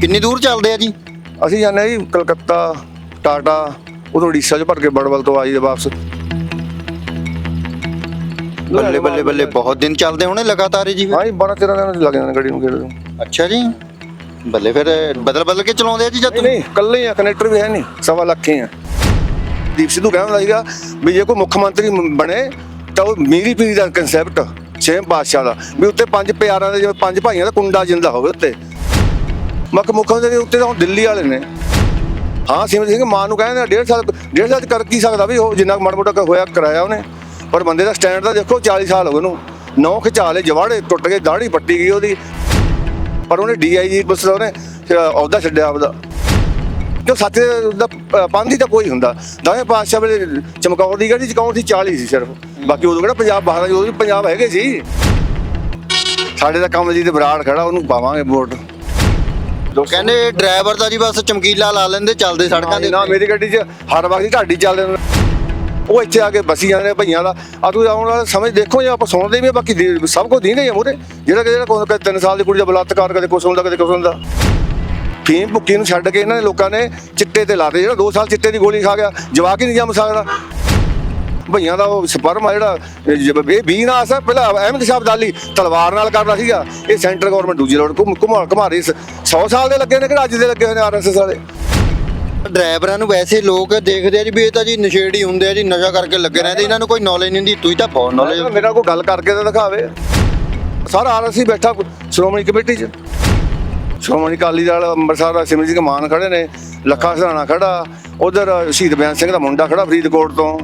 ਕਿੰਨੀ ਦੂਰ ਚੱਲਦੇ ਆ ਜੀ? ਅਸੀਂ ਜਾਂਦੇ ਹਾਂ ਜੀ ਕਲਕੱਤਾ ਟਾਟਾ ਉਦੋਂ ਉੜੀਸਾ ਚ ਭਰ ਕੇ ਬੜਵਲ ਤੋਂ ਆਈ ਦੇ ਵਾਪਸ। ਬੱਲੇ ਬੱਲੇ ਬੱਲੇ ਬਹੁਤ ਦਿਨ ਚੱਲਦੇ ਹੋਣੇ ਲਗਾਤਾਰ ਜੀ ਹਾਂ ਜੀ 12 13 ਦਿਨ ਲੱਗ ਜਾਂਦੇ ਗੱਡੀ ਨੂੰ ਗੇੜੇ ਨੂੰ ਅੱਛਾ ਜੀ। ਬੱਲੇ ਫਿਰ ਬਦਲ ਬਦਲ ਕੇ ਚਲਾਉਂਦੇ ਆ ਜੀ ਜਦ ਨਹੀਂ ਹੀ ਆ ਕਨੈਕਟਰ ਵੀ ਹੈ ਨਹੀਂ ਸਵਾ ਲੱਖ ਹੀ ਆ। ਦੀਪ ਸਿੱਧੂ ਕਹਿੰਦਾ ਸੀਗਾ ਵੀ ਜੇ ਕੋਈ ਮੁੱਖ ਮੰਤਰੀ ਬਣੇ ਤਾਂ ਉਹ ਮੀਰੀ ਪੀਰੀ ਦਾ ਕਨਸੈਪਟ ਛੇ ਬਾਦਸ਼ਾਹ ਦਾ ਵੀ ਉੱਤੇ ਪੰਜ ਪਿਆਰਾਂ ਦੇ ਜਿਵੇਂ ਪੰਜ ਭਾਈਆਂ ਦਾ ਕੁੰਡਾ ਜਿੰਦਾ ਹੋਵੇ ਉੱਤੇ। ਮੱਕ ਮੁੱਖ ਮੰਤਰੀ ਦੇ ਉੱਤੇ ਤਾਂ ਹੁਣ ਦਿੱਲੀ ਵਾਲੇ ਨੇ। ਹਾਂ ਸਿਮਰ ਸਿੰਘ ਮਾਨ ਨੂੰ ਕਹਿੰਦੇ ਡੇਢ ਸਾਲ ਡੇਢ ਸਾਲ ਕਰ ਕੀ ਸਕਦਾ ਵੀ ਉਹ ਜਿੰਨਾ ਕੁ ਮਾੜਾ ਮੋਟਾ ਹੋਇਆ ਕਰਾਇਆ ਉਹਨੇ। ਪਰ ਬੰਦੇ ਦਾ ਸਟੈਂਡ ਤਾਂ ਦੇਖੋ 40 ਸਾਲ ਹੋ ਗਏ ਉਹਨੂੰ। ਨੌ ਖਿਚਾ ਲਏ ਜਵਾੜੇ ਟੁੱਟ ਗਏ ਦਾੜੀ ਪੱਟੀ ਗਈ ਉਹਦੀ। ਪਰ ਉਹਨੇ ਡੀਆਈਜੀ ਬਸ ਉਹਨੇ ਅਹੁਦਾ ਛੱਡਿਆ ਆਪਦਾ। ਕਿਉਂ ਸੱਚ ਦਾ ਅ, ਤਾਂ ਕੋਈ ਹੁੰਦਾ। ਦਾਵੇਂ ਪਾਤਸ਼ਾਹ ਵੇਲੇ ਚਮਕੌਰ ਦੀ ਗੱਡੀ ਚਕਾਉਣ ਸੀ? 40 ਸੀ ਸਿਰਫ। ਬਾਕੀ ਉਦੋਂ ਕਿਹੜਾ ਪੰਜਾਬ ਬਾਹਰ ਉਦੋਂ ਵੀ ਪੰਜਾਬ ਹੈਗੇ ਸੀ। ਸਾਡੇ ਦਾ ਕੰਮ ਜੀ ਤੇ ਬਰਾੜ ਖੜਾ ਉਹਨੂੰ ਪਾਵਾਂਗੇ ਵੋਟ। ਕਹਿੰਦੇ ਡਰਾਈਵਰ ਦਾ ਜੀ ਬਸ ਚਮਕੀਲਾ ਲਾ ਲੈਂਦੇ ਚੱਲਦੇ ਸੜਕਾਂ ਦੇ ਨਾ। ਮੇਰੀ ਗੱਡੀ 'ਚ ਹਰ ਵਕਤ ਢਾਡੀ ਚੱਲਦੇ ਨੇ ਉਹ ਇੱਥੇ ਆ ਕੇ ਬਸੀ ਜਾਂਦੇ ਭਈਆਂ ਦਾ। ਆ ਤੂੰ ਆਉਣ ਵਾਲਾ ਸਮਝ ਦੇਖੋ ਜੇ ਆਪਾਂ ਸੁਣਦੇ ਵੀ ਬਾਕੀ ਸਭ ਕੁਝ ਦੀਂਦੇ ਆ ਮੂਰੇ ਜਿਹੜਾ ਕਿ ਜਿਹੜਾ ਕੋਈ ਕਦੇ ਤਿੰਨ ਸਾਲ ਦੀ ਕੁੜੀ ਦਾ ਬਲਾਤਕਾਰ ਕਦੇ ਕੁਛ ਹੁੰਦਾ ਕਦੇ ਕੁਛ ਹੁੰਦਾ। ਫੀਮ ਭੁੱਕੀ ਨੂੰ ਛੱਡ ਕੇ ਇਹਨਾਂ ਨੇ ਲੋਕਾਂ ਨੇ ਚਿੱਟੇ ਤੇ ਲਾਤੇ। ਜਿਹੜਾ 2 ਸਾਲ ਚਿੱਟੇ ਦੀ ਗੋਲੀ ਖਾ ਗਿਆ ਜਵਾਕ ਹੀ ਨਹੀਂ ਜੰਮ ਸਕਦਾ। ਭਈਆਂ ਦਾ ਉਹ ਸਪਰਮ ਆ ਜਿਹੜਾ ਇਹ ਵੀ ਨਾ ਆਸਾ ਪਹਿਲਾਂ ਅਹਿਮਦ ਸ਼ਾਹ ਅਬਦਾਲੀ ਤਲਵਾਰ ਨਾਲ ਕਰਦਾ ਸੀਗਾ। ਇਹ ਸੈਂਟਰ ਗਵਰਨਮੈਂਟ ਦੂਜੀ ਲੋੜ ਘੁਮਾ ਘੁਮਾ ਰਹੀ 100 ਸਾਲ ਦੇ ਲੱਗੇ ਨੇ ਕਿ ਅੱਜ ਦੇ ਲੱਗੇ ਹੋਏ ਨੇ ਆਰਐਸਐਸ ਵਾਲੇ? ਡਰਾਈਵਰਾਂ ਨੂੰ ਵੈਸੇ ਲੋਕ ਦੇਖਦੇ ਆ ਜੀ ਵੀ ਇਹ ਤਾਂ ਜੀ ਨਸ਼ੇੜੀ ਹੁੰਦੇ ਆ ਜੀ ਨਸ਼ਾ ਕਰਕੇ ਲੱਗੇ ਰਹਿੰਦੇ ਇਹਨਾਂ ਨੂੰ ਕੋਈ ਨੌਲੇਜ ਨਹੀਂ ਹੁੰਦੀ ਤੁਸੀਂ ਤਾਂ ਬਹੁਤ ਨੌਲੇਜ ਮੇਰਾ ਕੋਈ ਗੱਲ ਕਰਕੇ ਤਾਂ ਦਿਖਾਵੇ। ਸਾਰਾ ਆਰਐਸਸੀ ਬੈਠਾ ਸ਼੍ਰੋਮਣੀ ਕਮੇਟੀ 'ਚ। ਸ਼੍ਰੋਮਣੀ ਅਕਾਲੀ ਦਲ ਅੰਮ੍ਰਿਤਸਰ ਦਾ ਸਿਮਰਜੀਤ ਸਿੰਘ ਮਾਨ ਖੜੇ ਨੇ ਲੱਖਾ ਸਰਾਣਾ ਖੜਾ ਉਧਰ ਸ਼ਹੀਦ ਬਿਆਨ ਸਿੰਘ ਦਾ ਮੁੰਡਾ ਖੜਾ ਫਰੀਦਕੋਟ ਤੋਂ।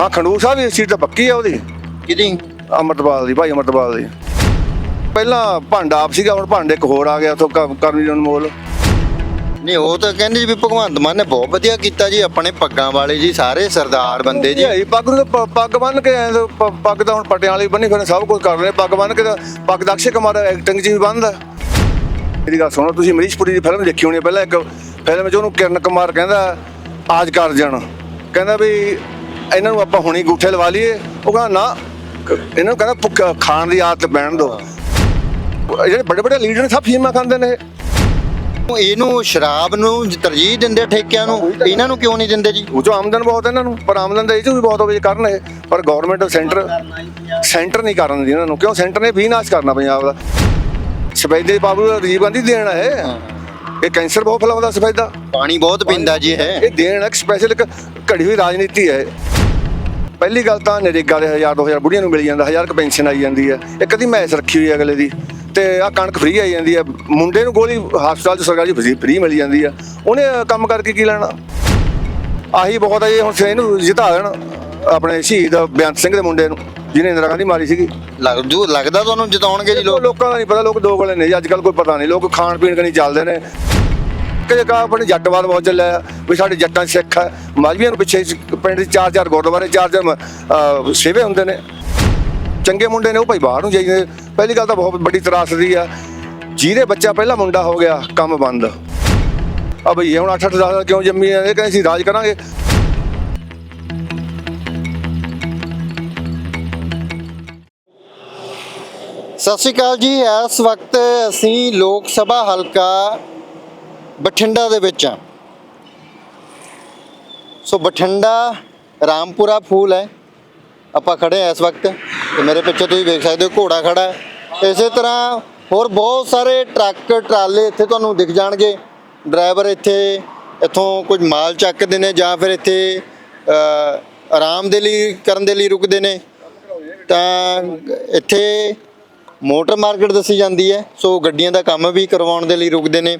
ਹਾਂ ਖੰਡੂਰ ਸਾਹਿਬ ਦੀ ਸੀਟ ਤਾਂ ਪੱਕੀ ਆ ਉਹਦੀ। ਕਿਹਦੀ? ਅਮਰਤਪਾਲ ਦੀ ਭਾਈ ਅਮਰਤਪਾਲ ਦੀ। ਪਹਿਲਾਂ ਭਾਂਡਾ ਆਪ ਸੀਗਾ ਹੁਣ ਭਾਂਡੇ ਇੱਕ ਹੋਰ ਆ ਗਿਆ ਉੱਥੋਂ ਕਰਨੀ ਅਨਮੋਲ ਨਹੀਂ ਉਹ ਤਾਂ ਕਹਿੰਦੇ ਜੀ ਵੀ ਭਗਵੰਤ ਮਾਨ ਨੇ ਬਹੁਤ ਵਧੀਆ ਕੀਤਾ ਜੀ ਆਪਣੇ ਪੱਗਾਂ ਵਾਲੇ ਜੀ ਸਾਰੇ ਸਰਦਾਰ ਬੰਦੇ ਜੀ। ਜੀ ਪੱਗ ਨੂੰ ਤਾਂ ਪ- ਪੱਗ ਬੰਨ ਕੇ ਤਾਂ ਪ- ਪੱਗ ਤਾਂ ਹੁਣ ਪਟਿਆਲੇ ਬੰਨੀ ਫਿਰ ਸਭ ਕੁਝ ਕਰ ਰਹੇ। ਪੱਗ ਬੰਨ ਕੇ ਤਾਂ ਪੱਗ ਦਾ ਅਕਸ਼ੇ ਕੁਮਾਰ ਐਕਟਿੰਗ 'ਚ ਵੀ ਬੰਨਦਾ ਮੇਰੀ ਗੱਲ ਸੁਣੋ ਤੁਸੀਂ ਅਮਰੀਸ਼ਪੁਰੀ ਦੀ ਫਿਲਮ ਦੇਖੀ ਹੋਣੀ ਹੈ ਪਹਿਲਾਂ ਇੱਕ ਫਿਲਮ 'ਚ ਉਹਨੂੰ ਕਿਰਨ ਕੁਮਾਰ ਕਹਿੰਦਾ ਆਜ ਕਰ ਜਣ। ਕਹਿੰਦਾ ਵੀ ਇਹਨਾਂ ਨੂੰ ਆਪਾਂ ਹੁਣੀ ਗੂਠੇ ਲਵਾ ਲਈਏ। ਉਹ ਕਹਿੰਦਾ ਨਾ ਇਹਨਾਂ ਨੂੰ ਕਹਿੰਦਾ ਭੁੱਖ ਖਾਣ ਦੀ ਆਦਤ ਪੈਣ ਦਿਓ। ਜਿਹੜੇ ਵੱਡੇ ਵੱਡੇ ਲੀਡਰ ਨੇ ਸਭ ਫੀਮਾਂ ਖਾਂਦੇ ਨੇ ਇਹ। ਇਹਨੂੰ ਸ਼ਰਾਬ ਨੂੰ ਤਰਜੀਹ ਦਿੰਦੇ ਆ ਠੇਕਿਆਂ ਨੂੰ। ਇਹਨਾਂ ਨੂੰ ਕਿਉਂ ਨਹੀਂ ਦਿੰਦੇ ਜੀ? ਉਹ ਚੋਂ ਆਮਦਨ ਬਹੁਤ ਹੈ ਇਹਨਾਂ ਨੂੰ ਪਰ ਆਮਦਨ ਦਾ ਇਹ ਚੋਂ ਵੀ ਬਹੁਤ ਹੋਵੇ ਜੇ ਕਰਨ ਇਹ। ਪਰ ਗਵਰਨਮੈਂਟ ਸੈਂਟਰ ਸੈਂਟਰ ਨਹੀਂ ਕਰਨ ਦਿੰਦੀ ਇਹਨਾਂ ਨੂੰ। ਕਿਉਂ? ਸੈਂਟਰ ਨੇ ਵੀ ਨਾਸ਼ ਕਰਨਾ ਪੰਜਾਬ ਦਾ। ਸਫੈਦੇ ਬਾਬੂ ਦਾ ਰਾਜੀਵ ਗਾਂਧੀ ਦੇਣ ਹੈ। ਇਹ ਕੈਂਸਰ ਬਹੁਤ ਫੈਲਾਉਂਦਾ ਸਫੈਦਾ ਪਾਣੀ ਬਹੁਤ ਪੀਂਦਾ ਜੀ ਇਹ। ਇਹ ਦੇਣ ਇੱਕ ਸਪੈਸ਼ਲ ਇੱਕ ਘੜੀ ਹੋਈ ਰਾਜਨੀਤੀ ਹੈ। ਪਹਿਲੀ ਗੱਲ ਤਾਂ ਨਰੇਗਾ ਦੇ 1000 2000 ਬੁੜੀਆਂ ਨੂੰ ਮਿਲ ਜਾਂਦਾ 1000 ਕ ਪੈਨਸ਼ਨ ਆਈ ਜਾਂਦੀ ਹੈ। ਇੱਕ ਅੱਧੀ ਮੈਸ ਰੱਖੀ ਹੋਈ ਹੈ ਅਗਲੇ ਦੀ। ਤੇ ਆ ਕਣਕ ਫ੍ਰੀ ਆਈ ਜਾਂਦੀ ਹੈ। ਮੁੰਡੇ ਨੂੰ ਗੋਲੀ ਹਸਪਤਾਲ ਚ ਸਰਕਾਰੀ ਫ੍ਰੀ ਮਿਲ ਜਾਂਦੀ ਹੈ। ਉਹਨੇ ਕੰਮ ਕਰਕੇ ਕੀ ਲੈਣਾ? ਆਹੀ ਬਹੁਤ ਹੈ ਜੀ ਹੁਣ ਸੇ ਇਹਨੂੰ ਜਿਤਾ ਦੇਣ ਆਪਣੇ ਸ਼ਹੀਦ ਬੇਅੰਤ ਸਿੰਘ ਦੇ ਮੁੰਡੇ ਨੂੰ। ਜਿਹਨੇ ਇੰਦਰਾ ਗਾਂਧੀ ਮਾਰੀ ਸੀਗੀ। ਲੱਗ ਜੂ ਲੱਗਦਾ ਤੁਹਾਨੂੰ ਜਿਤਾਉਣਗੇ ਜੀ ਲੋਕ? ਲੋਕਾਂ ਦਾ ਨਹੀਂ ਪਤਾ ਲੋਕ ਦੋ ਗਲੇ ਨੇ ਜੀ ਅੱਜ ਕੱਲ ਕੋਈ ਪਤਾ ਨਹੀਂ ਲੋਕ ਖਾਣ ਪੀਣ ਕਨੀ ਚੱਲਦੇ ਨੇ। ਕਿ ਕਾ ਆਪਣੇ ਜੱਟਵਾਦ ਬਹੁਤ ਚੱਲਿਆ ਵੀ ਸਾਡੇ ਜੱਟਾਂ 'ਚ ਸਿੱਖ ਹੈ ਮਾਝਵੀਆਂ ਨੂੰ ਪਿੱਛੇ ਪਿੰਡ 'ਚ ਚਾਰ ਚਾਰ ਗੁਰਦੁਆਰੇ ਚਾਰ ਚਾਰ ਸੇਵੇ ਹੁੰਦੇ ਨੇ। ਚੰਗੇ ਮੁੰਡੇ ਨੇ ਉਹ ਭਾਈ ਬਾਹਰ ਨੂੰ ਜਾਈਦੇ ਪਹਿਲੀ ਗੱਲ ਤਾਂ ਬਹੁਤ ਵੱਡੀ ਤਰਾਸਦੀ ਆ। ਜਿਹਦੇ ਬੱਚਾ ਪਹਿਲਾ ਮੁੰਡਾ ਹੋ ਗਿਆ ਕੰਮ ਬੰਦ। ਆ ਬਈ ਇਹ ਹੁਣ 8 8 10 ਸਾਲ ਕਿਉਂ ਜੰਮੀ ਜਾਂਦੇ ਕਹਿੰਦੇ ਅਸੀਂ ਰਾਜ ਕਰਾਂਗੇ। ਸਤਿ ਸ਼੍ਰੀ ਅਕਾਲ ਜੀ, ਇਸ ਵਕਤ ਅਸੀਂ ਲੋਕ ਸਭਾ ਹਲਕਾ ਬਠਿੰਡਾ ਦੇ ਵਿੱਚ ਆ ਸੋ ਬਠਿੰਡਾ ਰਾਮਪੁਰਾ ਫੂਲ ਹੈ। ਆਪਾਂ ਖੜੇ ਆ ਇਸ ਵਕਤ ਤੇ ਮੇਰੇ ਪਿੱਛੇ ਤੁਸੀਂ ਵੇਖ ਸਕਦੇ ਹੋ ਘੋੜਾ ਖੜਾ ਹੈ। ਇਸੇ ਤਰ੍ਹਾਂ ਹੋਰ ਬਹੁਤ ਸਾਰੇ ਟਰੱਕ, ਟਰਾਲੇ ਇੱਥੇ ਤੁਹਾਨੂੰ ਦਿਖ ਜਾਣਗੇ। ਡਰਾਈਵਰ ਇੱਥੇ ਇੱਥੋਂ ਕੁਝ ਮਾਲ ਚੱਕਦੇ ਨੇ ਜਾਂ ਫਿਰ ਇੱਥੇ ਆਰਾਮ ਦੇ ਲਈ, ਕਰਨ ਦੇ ਲਈ ਰੁਕਦੇ ਨੇ। ਤਾਂ ਇੱਥੇ ਮੋਟਰ ਮਾਰਕੀਟ ਦੱਸੀ ਜਾਂਦੀ ਹੈ ਸੋ ਗੱਡੀਆਂ ਦਾ ਕੰਮ ਵੀ ਕਰਵਾਉਣ ਦੇ ਲਈ ਰੁਕਦੇ ਨੇ।